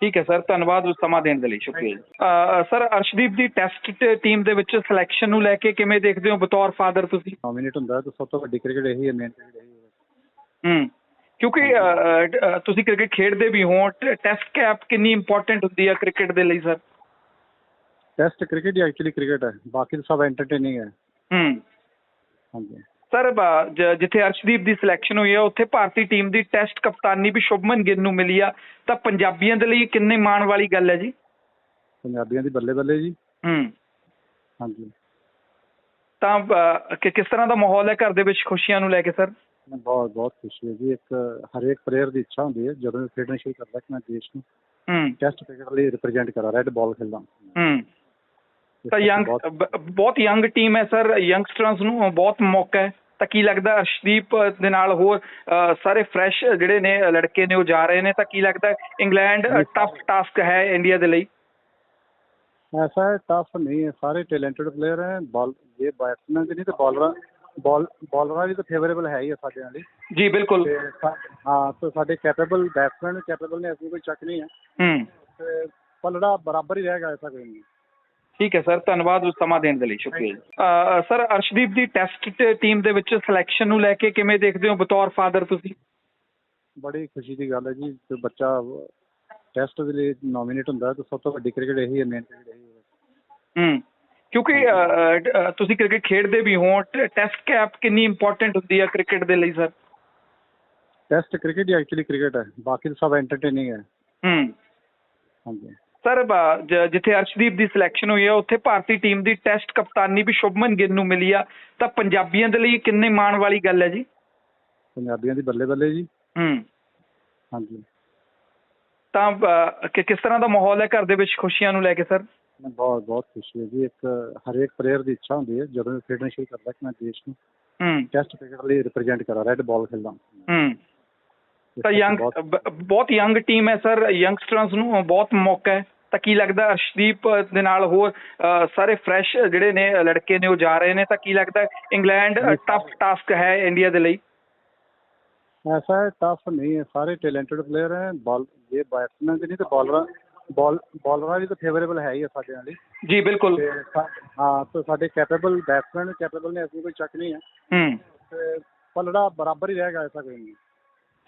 ਠੀਕ ਹੈ ਸਰ। ਧੰਨਵਾਦ ਉਸ ਸਮਾਂ ਦੇਣ ਦੇ ਲਈ। ਸ਼ੁਕਰੀਆ ਸਰ ਅਰਸ਼ਦੀਪ ਦੀ ਟੈਸਟ ਟੀਮ ਦੇ ਵਿੱਚ ਸਿਲੈਕਸ਼ਨ ਨੂੰ ਲੈ ਕੇ ਕਿਵੇਂ ਦੇਖਦੇ ਹੋ ਬਤੌਰ ਫਾਦਰ ਤੁਸੀਂ? ਨੋਮੀਨੇਟ ਹੁੰਦਾ ਤਾਂ ਸਭ ਤੋਂ ਵੱਡੀ ਕ੍ਰਿਕਟ ਇਹੀ ਹੈ ਮੇਨ ਕ੍ਰਿਕਟ ਇਹੀ ਹੈ। ਹੂੰ। ਕਿਉਂਕਿ ਤੁਸੀਂ ਕ੍ਰਿਕਟ ਖੇਡਦੇ ਵੀ ਹੋ ਟੈਸਟ ਕੈਪ ਕਿੰਨੀ ਇੰਪੋਰਟੈਂਟ ਹੁੰਦੀ ਹੈ ਕ੍ਰਿਕਟ ਦੇ ਲਈ ਸਰ? ਟੈਸਟ ਕ੍ਰਿਕਟ ਹੀ ਐਕਚੁਅਲੀ ਕ੍ਰਿਕਟ ਹੈ। ਬਾਕੀ ਤਾਂ ਸਭ ਐਂਟਰਟੇਨਿੰਗ ਹੈ। ਹੂੰ। ਹਾਂਜੀ। ਸਰ ਜਿੱਥੇ ਅਰਸ਼ਦੀਪ ਦੀ ਸਿਲੈਕਸ਼ਨ ਹੋਈ ਹੈ ਉੱਥੇ ਭਾਰਤੀ ਟੀਮ ਦੀ ਟੈਸਟ ਕਪਤਾਨੀ ਵੀ ਸ਼ੁਭਮਨ ਗਿੱਲ ਨੂੰ ਮਿਲੀ ਆ। ਤਾਂ ਪੰਜਾਬੀਆਂ ਦੇ ਲਈ ਕਿੰਨੇ ਮਾਣ ਵਾਲੀ ਗੱਲ ਹੈ ਜੀ? ਪੰਜਾਬੀਆਂ ਦੀ ਬੱਲੇ ਬੱਲੇ ਜੀ। ਹੂੰ। ਹਾਂਜੀ। ਤਾਂ ਕਿ ਕਿਸ ਤਰ੍ਹਾਂ ਦਾ ਮਾਹੌਲ ਹੈ ਘਰ ਦੇ ਵਿੱਚ ਖੁਸ਼ੀਆਂ ਨੂੰ ਲੈ ਕੇ ਸਰ? ਬਹੁਤ ਬਹੁਤ ਖੁਸ਼ੀ ਹੈ ਜੀ। ਇੱਕ ਹਰੇਕ ਪਲੇਅਰ ਦੀ ਇੱਛਾ ਹੁੰਦੀ ਹੈ ਜਦੋਂ ਖੇਡਣਾ ਸ਼ੁਰੂ ਕਰਦਾ ਕਿ ਮੈਂ ਦੇਸ਼ ਨੂੰ ਹੂੰ। ਟੈਸਟ ਕ੍ਰਿਕਟ ਲਈ ਰਿਪਰੈਜ਼ੈਂਟ ਕਰਾਂ ਰੈੱਡ ਬਾਲ ਖੇਡਾਂ। ਹੂੰ। ਤਾਂ ਯੰਗ ਬਹੁਤ ਯੰਗ ਟੀਮ ਹੈ ਸਰ ਯੰਗਸਟਰਸ ਨੂੰ ਬਹੁਤ ਮੌਕਾ ਹੈ। ਤਾਂ ਕੀ ਲੱਗਦਾ ਅਰਸ਼ਦੀਪ ਦੇ ਨਾਲ ਹੋਰ ਸਾਰੇ ਫਰੈਸ਼ ਜਿਹੜੇ ਨੇ ਲੜਕੇ ਨੇ ਉਹ ਜਾ ਰਹੇ ਨੇ ਤਾਂ ਕੀ ਲੱਗਦਾ ਇੰਗਲੈਂਡ ਟਫ ਟਾਸਕ ਹੈ ਇੰਡੀਆ ਦੇ ਲਈ? ਐਸਾ ਟਫ ਨਹੀਂ ਹੈ। ਸਾਰੇ ਟੈਲੈਂਟਡ ਪਲੇਅਰ ਹੈ। ਬਾਲ ਇਹ ਬੈਟਸਮੈਨ ਨਹੀਂ ਤੇ ਬਾਲਰਾਂ ਬਾਲ ਬਾਲਰਾਂ ਵੀ ਤਾਂ ਫੇਵਰੇਬਲ ਹੈ ਹੀ ਸਾਡੇ ਨਾਲ ਜੀ ਬਿਲਕੁਲ। ਹਾਂ ਤਾਂ ਸਾਡੇ ਕੈਪੇਬਲ ਬੈਟਸਮੈਨ ਕੈਪੇਬਲ ਨੇ ਐਸੀ ਕੋਈ ਚੱਕ ਨਹੀਂ ਹੈ। ਹੂਮ ਪਲੜਾ ਬਰਾਬਰ ਹੀ ਰਹੇਗਾ ਐਸਾ ਕੋਈ ਨਹੀਂ। ਠੀਕ ਹੈ ਸਰ। ਧੰਨਵਾਦ ਉਸ ਸਮਾਂ ਦੇਣ ਦੇ ਲਈ। ਸ਼ੁਕਰੀਆ ਜੀ। ਸਰ ਅਰਸ਼ਦੀਪ ਦੀ ਟੈਸਟ ਟੀਮ ਦੇ ਵਿੱਚ ਸਿਲੈਕਸ਼ਨ ਨੂੰ ਲੈ ਕੇ ਕਿਵੇਂ ਦੇਖਦੇ ਹੋ? ਬਤੌਰ ਫਾਦਰ ਤੁਸੀਂ? ਬੜੀ ਖੁਸ਼ੀ ਦੀ ਗੱਲ ਹੈ ਜੀ ਤੇ ਬੱਚਾ ਟੈਸਟ ਦੇ ਲਈ ਨੋਮੀਨੇਟ ਹੁੰਦਾ ਹੈ ਤਾਂ ਸਭ ਤੋਂ ਵੱਡੀ ਕ੍ਰਿਕਟ ਇਹੀ ਹੈ ਮੇਨ ਕ੍ਰਿਕਟ ਇਹੀ ਹੈ। ਹੂੰ। ਕਿਉਂਕਿ ਤੁਸੀਂ ਕ੍ਰਿਕਟ ਖੇਡਦੇ ਵੀ ਹੋ ਟੈਸਟ ਕੈਪ ਕਿੰਨੀ ਇੰਪੋਰਟੈਂਟ ਹੁੰਦੀ ਹੈ ਕ੍ਰਿਕਟ ਦੇ ਲਈ ਸਰ? ਟੈਸਟ ਕ੍ਰਿਕਟ ਹੀ ਐਕਚੁਅਲੀ ਕ੍ਰਿਕਟ ਹੈ। ਬਾਕੀ ਸਭ ਐਂਟਰਟੇਨਿੰਗ ਹੈ। ਹੂੰ। ਹਾਂਜੀ। ਸਰ ਜਿੱਥੇ ਅਰਸ਼ਦੀਪ ਦੀ ਸਿਲੈਕਸ਼ਨ ਹੋਈ ਹੈ ਉੱਥੇ ਭਾਰਤੀ ਟੀਮ ਦੀ ਟੈਸਟ ਕਪਤਾਨੀ ਵੀ ਸ਼ੁਭਮਨ ਗਿੱਲ ਨੂੰ ਮਿਲੀ ਆ। ਤਾਂ ਪੰਜਾਬੀਆਂ ਦੇ ਲਈ ਕਿੰਨੇ ਮਾਣ ਵਾਲੀ ਗੱਲ ਹੈ ਜੀ? ਪੰਜਾਬੀਆਂ ਦੀ ਬੱਲੇ ਬੱਲੇ ਜੀ। ਹੂੰ। ਹਾਂਜੀ। ਤਾਂ ਕਿਸ ਤਰ੍ਹਾਂ ਦਾ ਮਾਹੌਲ ਹੈ ਘਰ ਦੇ ਵਿੱਚ ਖੁਸ਼ੀਆਂ ਨੂੰ ਲੈ ਕੇ ਸਰ? ਬਹੁਤ ਬਹੁਤ ਖੁਸ਼ੀ ਹੈ ਜੀ। ਇੱਕ ਹਰੇਕ ਪਲੇਅਰ ਦੀ ਇੱਛਾ ਹੁੰਦੀ ਹੈ ਜਦੋਂ ਖੇਡਣਾ ਸ਼ੁਰੂ ਕਰਦਾ ਕਿ ਮੈਂ ਦੇਸ਼ ਨੂੰ ਹੂੰ। ਟੈਸਟ ਕ੍ਰਿਕਟ ਲਈ ਰਿਪਰੈਜ਼ੈਂਟ ਕਰਾਂ ਰੈੱਡ ਬਾਲ ਖੇਡਾਂ। ਹੂੰ। ਤਾਂ ਯੰਗ ਬਹੁਤ ਯੰਗ ਟੀਮ ਹੈ ਸਰ। ਯੰਗਸਟਰਸ ਨੂੰ ਬਹੁਤ ਮੌਕਾ ਹੈ। ਤਾਂ ਕੀ ਲੱਗਦਾ ਅਰਸ਼ਦੀਪ ਦੇ ਨਾਲ ਹੋਰ ਅਹ, ਸਾਰੇ ਫਰੈਸ਼ ਜਿਹੜੇ ਨੇ ਲੜਕੇ ਨੇ ਉਹ ਜਾ ਰਹੇ ਨੇ ਤਾਂ ਕੀ ਲੱਗਦਾ ਇੰਗਲੈਂਡ ਟਫ ਟਾਸਕ ਹੈ ਇੰਡੀਆ ਦੇ ਲਈ ऐसा है टफ नहीं है सारे टैलेंटेड प्लेयर हैं बॉल ये बैट्समैन ਦੀ ਨਹੀਂ ਤੇ ਬੋਲਰਾਂ ਬੋਲ ਬੋਲਰਾਂ ਦੀ ਤਾਂ ਫੇਵਰੇਬਲ ਹੈ ਹੀ ਆ ਸਾਡੇ ਨਾਲ ਹੀ। ਜੀ ਬਿਲਕੁਲ ਤੇ ਸਾ- ਹਾਂ ਤੇ ਸਾਡੇ ਕੈਪੇਬਲ ਬੈਟਸਮੈਨ ਕੈਪੇਬਲ ਨੇ ਅਸੀਂ ਕੋਈ ਚੱਕ ਨਹੀਂ ਹੈ ਹੂੰ ਤੇ ਪਲੜਾ ਬਰਾਬਰ ਹੀ ਰਹੇਗਾ ਐਸਾ ਕੋਈ ਨਹੀਂ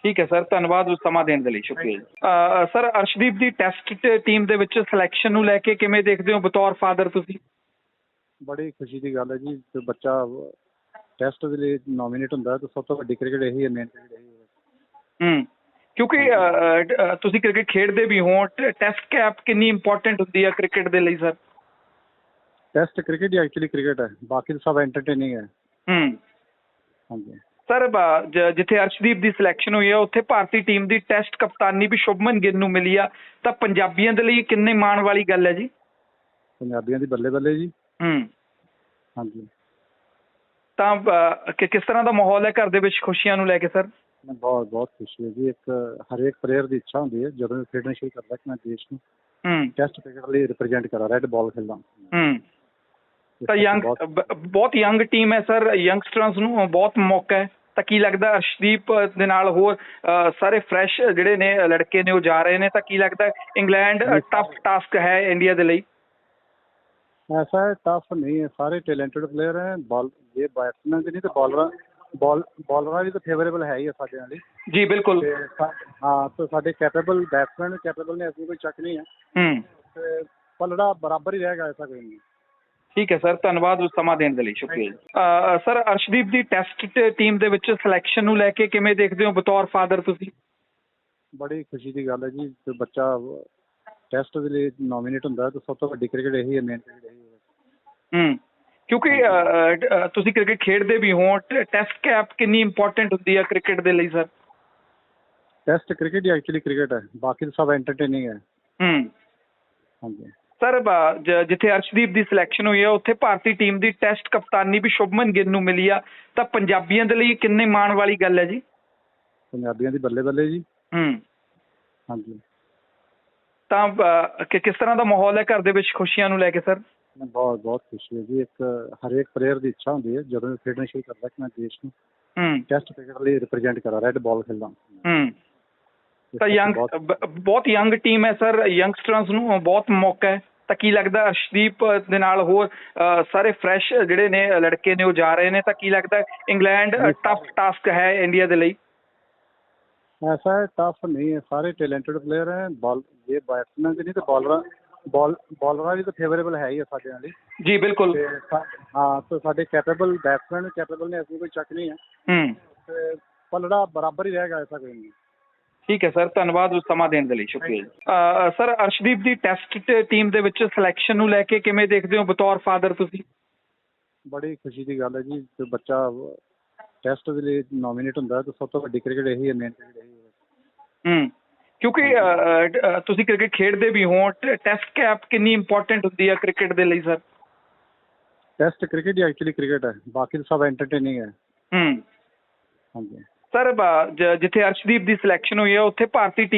ਠੀਕ ਹੈ ਸਰ ਧੰਨਵਾਦ ਉਸ ਸਮਾਂ ਦੇਣ ਦੇ ਲਈ। ਸ਼ੁਕਰੀਆ ਸਰ ਅਰਸ਼ਦੀਪ ਦੀ ਟੈਸਟ ਟੀਮ ਦੇ ਵਿੱਚ ਸਿਲੈਕਸ਼ਨ ਨੂੰ ਲੈ ਕੇ ਕਿਵੇਂ ਦੇਖਦੇ ਹੋ ਬਤੌਰ ਫਾਦਰ ਤੁਸੀਂ? ਬੜੀ ਖੁਸ਼ੀ ਦੀ ਗੱਲ ਹੈ ਜੀ ਬੱਚਾ ਟੈਸਟ ਦੇ ਲਈ ਨੋਮੀਨੇਟ ਹੁੰਦਾ ਹੈ ਤਾਂ ਸਭ ਤੋਂ ਵੱਡੀ ਕ੍ਰਿਕਟ ਇਹੀ ਹੈ ਮੇਨ ਕ੍ਰਿਕਟ ਇਹੀ ਹੈ। ਹੂੰ। ਕਿਉਂਕਿ ਤੁਸੀਂ ਕ੍ਰਿਕਟ ਖੇਡਦੇ ਵੀ ਹੋ ਟੈਸਟ ਕੈਪ ਕਿੰਨੀ ਇੰਪੋਰਟੈਂਟ ਹੁੰਦੀ ਹੈ ਕ੍ਰਿਕਟ ਦੇ ਲਈ ਸਰ ਟੈਸਟ ਕ੍ਰਿਕਟ ਹੀ ਐਕਚੁਅਲੀ ਕ੍ਰਿਕਟ ਹੈ ਬਾਕੀ ਸਭ ਐਂਟਰਟੇਨਿੰਗ ਹੈ। ਹੂੰ। ਹਾਂਜੀ। ਸਰ ਜਿੱਥੇ ਅਰਸ਼ਦੀਪ ਦੀ ਸਿਲੈਕਸ਼ਨ ਹੋਈ ਹੈ ਉੱਥੇ ਭਾਰਤੀ ਟੀਮ ਦੀ ਟੈਸਟ ਕਪਤਾਨੀ ਵੀ ਸ਼ੁਭਮਨ ਗਿੱਲ ਨੂੰ ਮਿਲੀ ਆ। ਤਾਂ ਪੰਜਾਬੀਆਂ ਦੇ ਲਈ ਕਿੰਨੇ ਮਾਣ ਵਾਲੀ ਗੱਲ ਹੈ ਜੀ? ਪੰਜਾਬੀਆਂ ਦੀ ਬੱਲੇ ਬੱਲੇ ਜੀ। ਹੂੰ। ਹਾਂਜੀ। ਤਾਂ ਕਿਸ ਤਰ੍ਹਾਂ ਦਾ ਮਾਹੌਲ ਹੈ ਘਰ ਦੇ ਵਿੱਚ ਖੁਸ਼ੀਆਂ ਨੂੰ ਲੈ ਕੇ ਸਰ? ਬਹੁਤ ਬਹੁਤ ਖੁਸ਼ੀ ਹੈ ਜੀ। ਇੱਕ ਹਰੇਕ ਪਲੇਅਰ ਦੀ ਇੱਛਾ ਹੁੰਦੀ ਹੈ ਜਦੋਂ ਖੇਡਣਾ ਸ਼ੁਰੂ ਕਰਦਾ ਕਿ ਮੈਂ ਦੇਸ਼ ਨੂੰ ਹੂੰ। ਟੈਸਟ ਕ੍ਰਿਕਟ ਲਈ ਰਿਪਰੈਜ਼ੈਂਟ ਕਰਾਂ ਰੈੱਡ ਬਾਲ ਖੇਡਾਂ। ਹੂੰ। ਤਾਂ ਯੰਗ ਬਹੁਤ ਯੰਗ ਟੀਮ ਹੈ ਸਰ। ਯੰਗਸਟਰਸ ਨੂੰ ਬਹੁਤ ਮੌਕਾ ਹੈ। ਤਾਂ ਕੀ ਲੱਗਦਾ ਅਰਸ਼ਦੀਪ ਦੇ ਨਾਲ ਹੋਰ ਅਹ, ਸਾਰੇ ਫਰੈਸ਼ ਜਿਹੜੇ ਨੇ ਲੜਕੇ ਨੇ ਉਹ ਜਾ ਰਹੇ ਨੇ ਤਾਂ ਕੀ ਲੱਗਦਾ ਇੰਗਲੈਂਡ ਟਫ ਟਾਸਕ ਹੈ ਇੰਡੀਆ ਦੇ ਲਈ ऐसा है टफ नहीं है सारे टैलेंटेड प्लेयर हैं बॉल ये बैट्समैन ਦੀ ਨਹੀਂ ਤੇ ਬੋਲਰਾਂ ਬੋਲ ਬੋਲਰਾਂ ਦੀ ਤਾਂ ਫੇਵਰੇਬਲ ਹੈ ਹੀ ਆ ਸਾਡੇ ਨਾਲ ਹੀ। ਜੀ ਬਿਲਕੁਲ ਤੇ ਸਾ- ਹਾਂ ਤੇ ਸਾਡੇ ਕੈਪੇਬਲ ਬੈਟਸਮੈਨ ਕੈਪੇਬਲ ਨੇ ਅਸੀਂ ਕੋਈ ਚੱਕ ਨਹੀਂ ਹੈ ਹੂੰ ਤੇ ਪਲੜਾ ਬਰਾਬਰ ਹੀ ਰਹੇਗਾ ਐਸਾ ਕੋਈ ਨਹੀਂ ਠੀਕ ਹੈ ਸਰ ਧੰਨਵਾਦ ਉਸ ਸਮਾਂ ਦੇਣ ਦੇ ਲਈ। ਸ਼ੁਕਰੀਆ ਜੀ। ਸਰ ਅਰਸ਼ਦੀਪ ਦੀ ਟੈਸਟ ਟੀਮ ਦੇ ਵਿੱਚ ਸਿਲੈਕਸ਼ਨ ਨੂੰ ਲੈ ਕੇ ਕਿਵੇਂ ਦੇਖਦੇ ਹੋ? ਬਤੌਰ ਫਾਦਰ ਤੁਸੀਂ? ਬੜੀ ਖੁਸ਼ੀ ਦੀ ਗੱਲ ਹੈ ਜੀ ਬੱਚਾ ਟੈਸਟ ਦੇ ਲਈ ਨੋਮੀਨੇਟ ਹੁੰਦਾ ਹੈ ਤਾਂ ਸਭ ਤੋਂ ਵੱਡੀ ਕ੍ਰਿਕਟ ਇਹੀ ਹੈ ਮੇਨ ਕ੍ਰਿਕਟ ਇਹੀ ਹੈ। ਹੂੰ। ਕਿਉਂਕਿ ਤੁਸੀਂ ਕ੍ਰਿਕਟ ਖੇਡਦੇ ਵੀ ਹੋ ਟੈਸਟ ਕੈਪ ਕਿੰਨੀ ਇੰਪੋਰਟੈਂਟ ਹੁੰਦੀ ਹੈ ਕ੍ਰਿਕਟ ਦੇ ਲਈ ਸਰ ਟੈਸਟ ਕ੍ਰਿਕਟ ਹੀ ਐਕਚੁਅਲੀ ਕ੍ਰਿਕਟ ਹੈ ਬਾਕੀ ਸਭ ਐਂਟਰਟੇਨਿੰਗ ਹੈ। ਹੂੰ। ਹਾਂਜੀ। ਸਰ ਜਿੱਥੇ ਅਰਸ਼ਦੀਪ ਦੀ ਸਿਲੈਕਸ਼ਨ ਹੋਈ ਹੈ ਉੱਥੇ ਭਾਰਤੀ ਟੀਮ ਦੀ ਟੈਸਟ ਕਪਤਾਨੀ ਵੀ ਸ਼ੁਭਮਨ ਗਿੱਲ ਨੂੰ ਮਿਲੀ ਆ। ਤਾਂ ਪੰਜਾਬੀਆਂ ਦੇ ਲਈ ਕਿੰਨੇ ਮਾਣ ਵਾਲੀ ਗੱਲ ਹੈ ਜੀ? ਪੰਜਾਬੀਆਂ ਦੀ ਬੱਲੇ ਬੱਲੇ ਜੀ। ਹੂੰ। ਹਾਂਜੀ। ਤਾਂ ਕਿ ਕਿਸ ਤਰ੍ਹਾਂ ਦਾ ਮਾਹੌਲ ਹੈ ਘਰ ਦੇ ਵਿੱਚ ਖੁਸ਼ੀਆਂ ਨੂੰ ਲੈ ਕੇ ਸਰ? ਬਹੁਤ ਬਹੁਤ ਖੁਸ਼ੀ ਹੈ ਜੀ। ਇੱਕ ਹਰੇਕ ਪਲੇਅਰ ਦੀ ਇੱਛਾ ਹੁੰਦੀ ਹੈ ਜਦੋਂ ਖੇਡਣਾ ਸ਼ੁਰੂ ਕਰਦਾ ਕਿ ਮੈਂ ਦੇਸ਼ ਨੂੰ ਹੂੰ। ਟੈਸਟ ਕ੍ਰਿਕਟ ਲਈ ਰਿਪਰੈਜ਼ੈਂਟ ਕਰਾਂ ਰੈੱਡ ਬਾਲ ਖੇਡਾਂ। ਹੂੰ। ਤਾਂ ਯੰਗ ਬਹੁਤ ਯੰਗ ਟੀਮ ਹੈ ਸਰ। ਯੰਗਸਟਰਸ ਨੂੰ ਬਹੁਤ ਮੌਕਾ ਹੈ। ਤਾਂ ਕੀ ਲੱਗਦਾ ਅਰਸ਼ਦੀਪ ਦੇ ਨਾਲ ਹੋਰ ਸਾਰੇ ਫਰੈਸ਼ ਜਿਹੜੇ ਨੇ ਲੜਕੇ ਨੇ ਉਹ ਜਾ ਰਹੇ ਨੇ ਤਾਂ ਕੀ ਲੱਗਦਾ ਇੰਗਲੈਂਡ ਟਫ ਟਾਸਕ ਹੈ ਇੰਡੀਆ ਦੇ ਲਈ? ਐਸਾ ਟਫ ਨਹੀਂ ਹੈ ਸਾਰੇ ਟੈਲੈਂਟਡ ਪਲੇਅਰ ਹੈ ਬਾਲ ਇਹ ਬੈਟਸਮੈਨ ਦੇ ਨਹੀਂ ਤੇ ਬਾਲਰਾਂ ਬਾਲ ਬਾਲਰਾਂ ਲਈ ਤਾਂ ਫੇਵਰੇਬਲ ਹੈ ਹੀ ਸਾਡੇ ਨਾਲ ਜੀ ਬਿਲਕੁਲ। ਹਾਂ ਤੇ ਸਾਡੇ ਕੈਪੇਬਲ ਬੈਟਸਮੈਨ ਕੈਪੇਬਲ ਨੇ ਐਸੀ ਕੋਈ ਚੱਕ ਨਹੀਂ ਹੈ। ਹੂਮ ਪਲੜਾ ਬਰਾਬਰ ਹੀ ਰਹੇਗਾ ਐਸਾ ਕੋਈ ਨਹੀਂ। ਠੀਕ ਹੈ ਸਰ। ਧੰਨਵਾਦ ਉਸ ਸਮਾਂ ਦੇਣ ਦੇ ਲਈ। ਸ਼ੁਕਰੀਆ ਸਰ ਅਰਸ਼ਦੀਪ ਦੀ ਟੈਸਟ ਟੀਮ ਦੇ ਵਿੱਚ ਸਿਲੈਕਸ਼ਨ ਨੂੰ ਲੈ ਕੇ ਕਿਵੇਂ ਦੇਖਦੇ ਹੋ? ਬਤੌਰ ਫਾਦਰ ਤੁਸੀਂ? ਬੜੀ ਖੁਸ਼ੀ ਦੀ ਗੱਲ ਹੈ ਜੀ ਤੇ ਬੱਚਾ ਟੈਸਟ ਦੇ ਲਈ ਨੋਮੀਨੇਟ ਹੁੰਦਾ ਤਾਂ ਸਭ ਤੋਂ ਵੱਡੀ ਕ੍ਰਿਕਟ ਇਹੀ ਹੈ ਮੇਨ ਕ੍ਰਿਕਟ ਇਹੀ ਹੈ। ਹੂੰ। ਕਿਉਂਕਿ ਤੁਸੀਂ ਕ੍ਰਿਕਟ ਖੇਡਦੇ ਵੀ ਹੋ ਟੈਸਟ ਕੈਪ ਕਿੰਨੀ ਇੰਪੋਰਟੈਂਟ ਹੁੰਦੀ ਹੈ ਕ੍ਰਿਕਟ ਦੇ ਲਈ ਸਰ? ਟੈਸਟ ਕ੍ਰਿਕਟ ਹੀ ਐਕਚੁਅਲੀ ਕ੍ਰਿਕਟ ਹੈ। ਬਾਕੀ ਸਭ ਐਂਟਰਟੇਨਿੰਗ ਹੈ। ਹੂੰ। ਹਾਂਜੀ। ਸਰ ਜਿੱਥੇ ਅਰਸ਼ਦੀਪ ਦੀ ਸਿਲੈਕਸ਼ਨ ਹੋਈ ਹੈ ਉੱਥੇ ਭਾਰਤੀ ਟੀਮ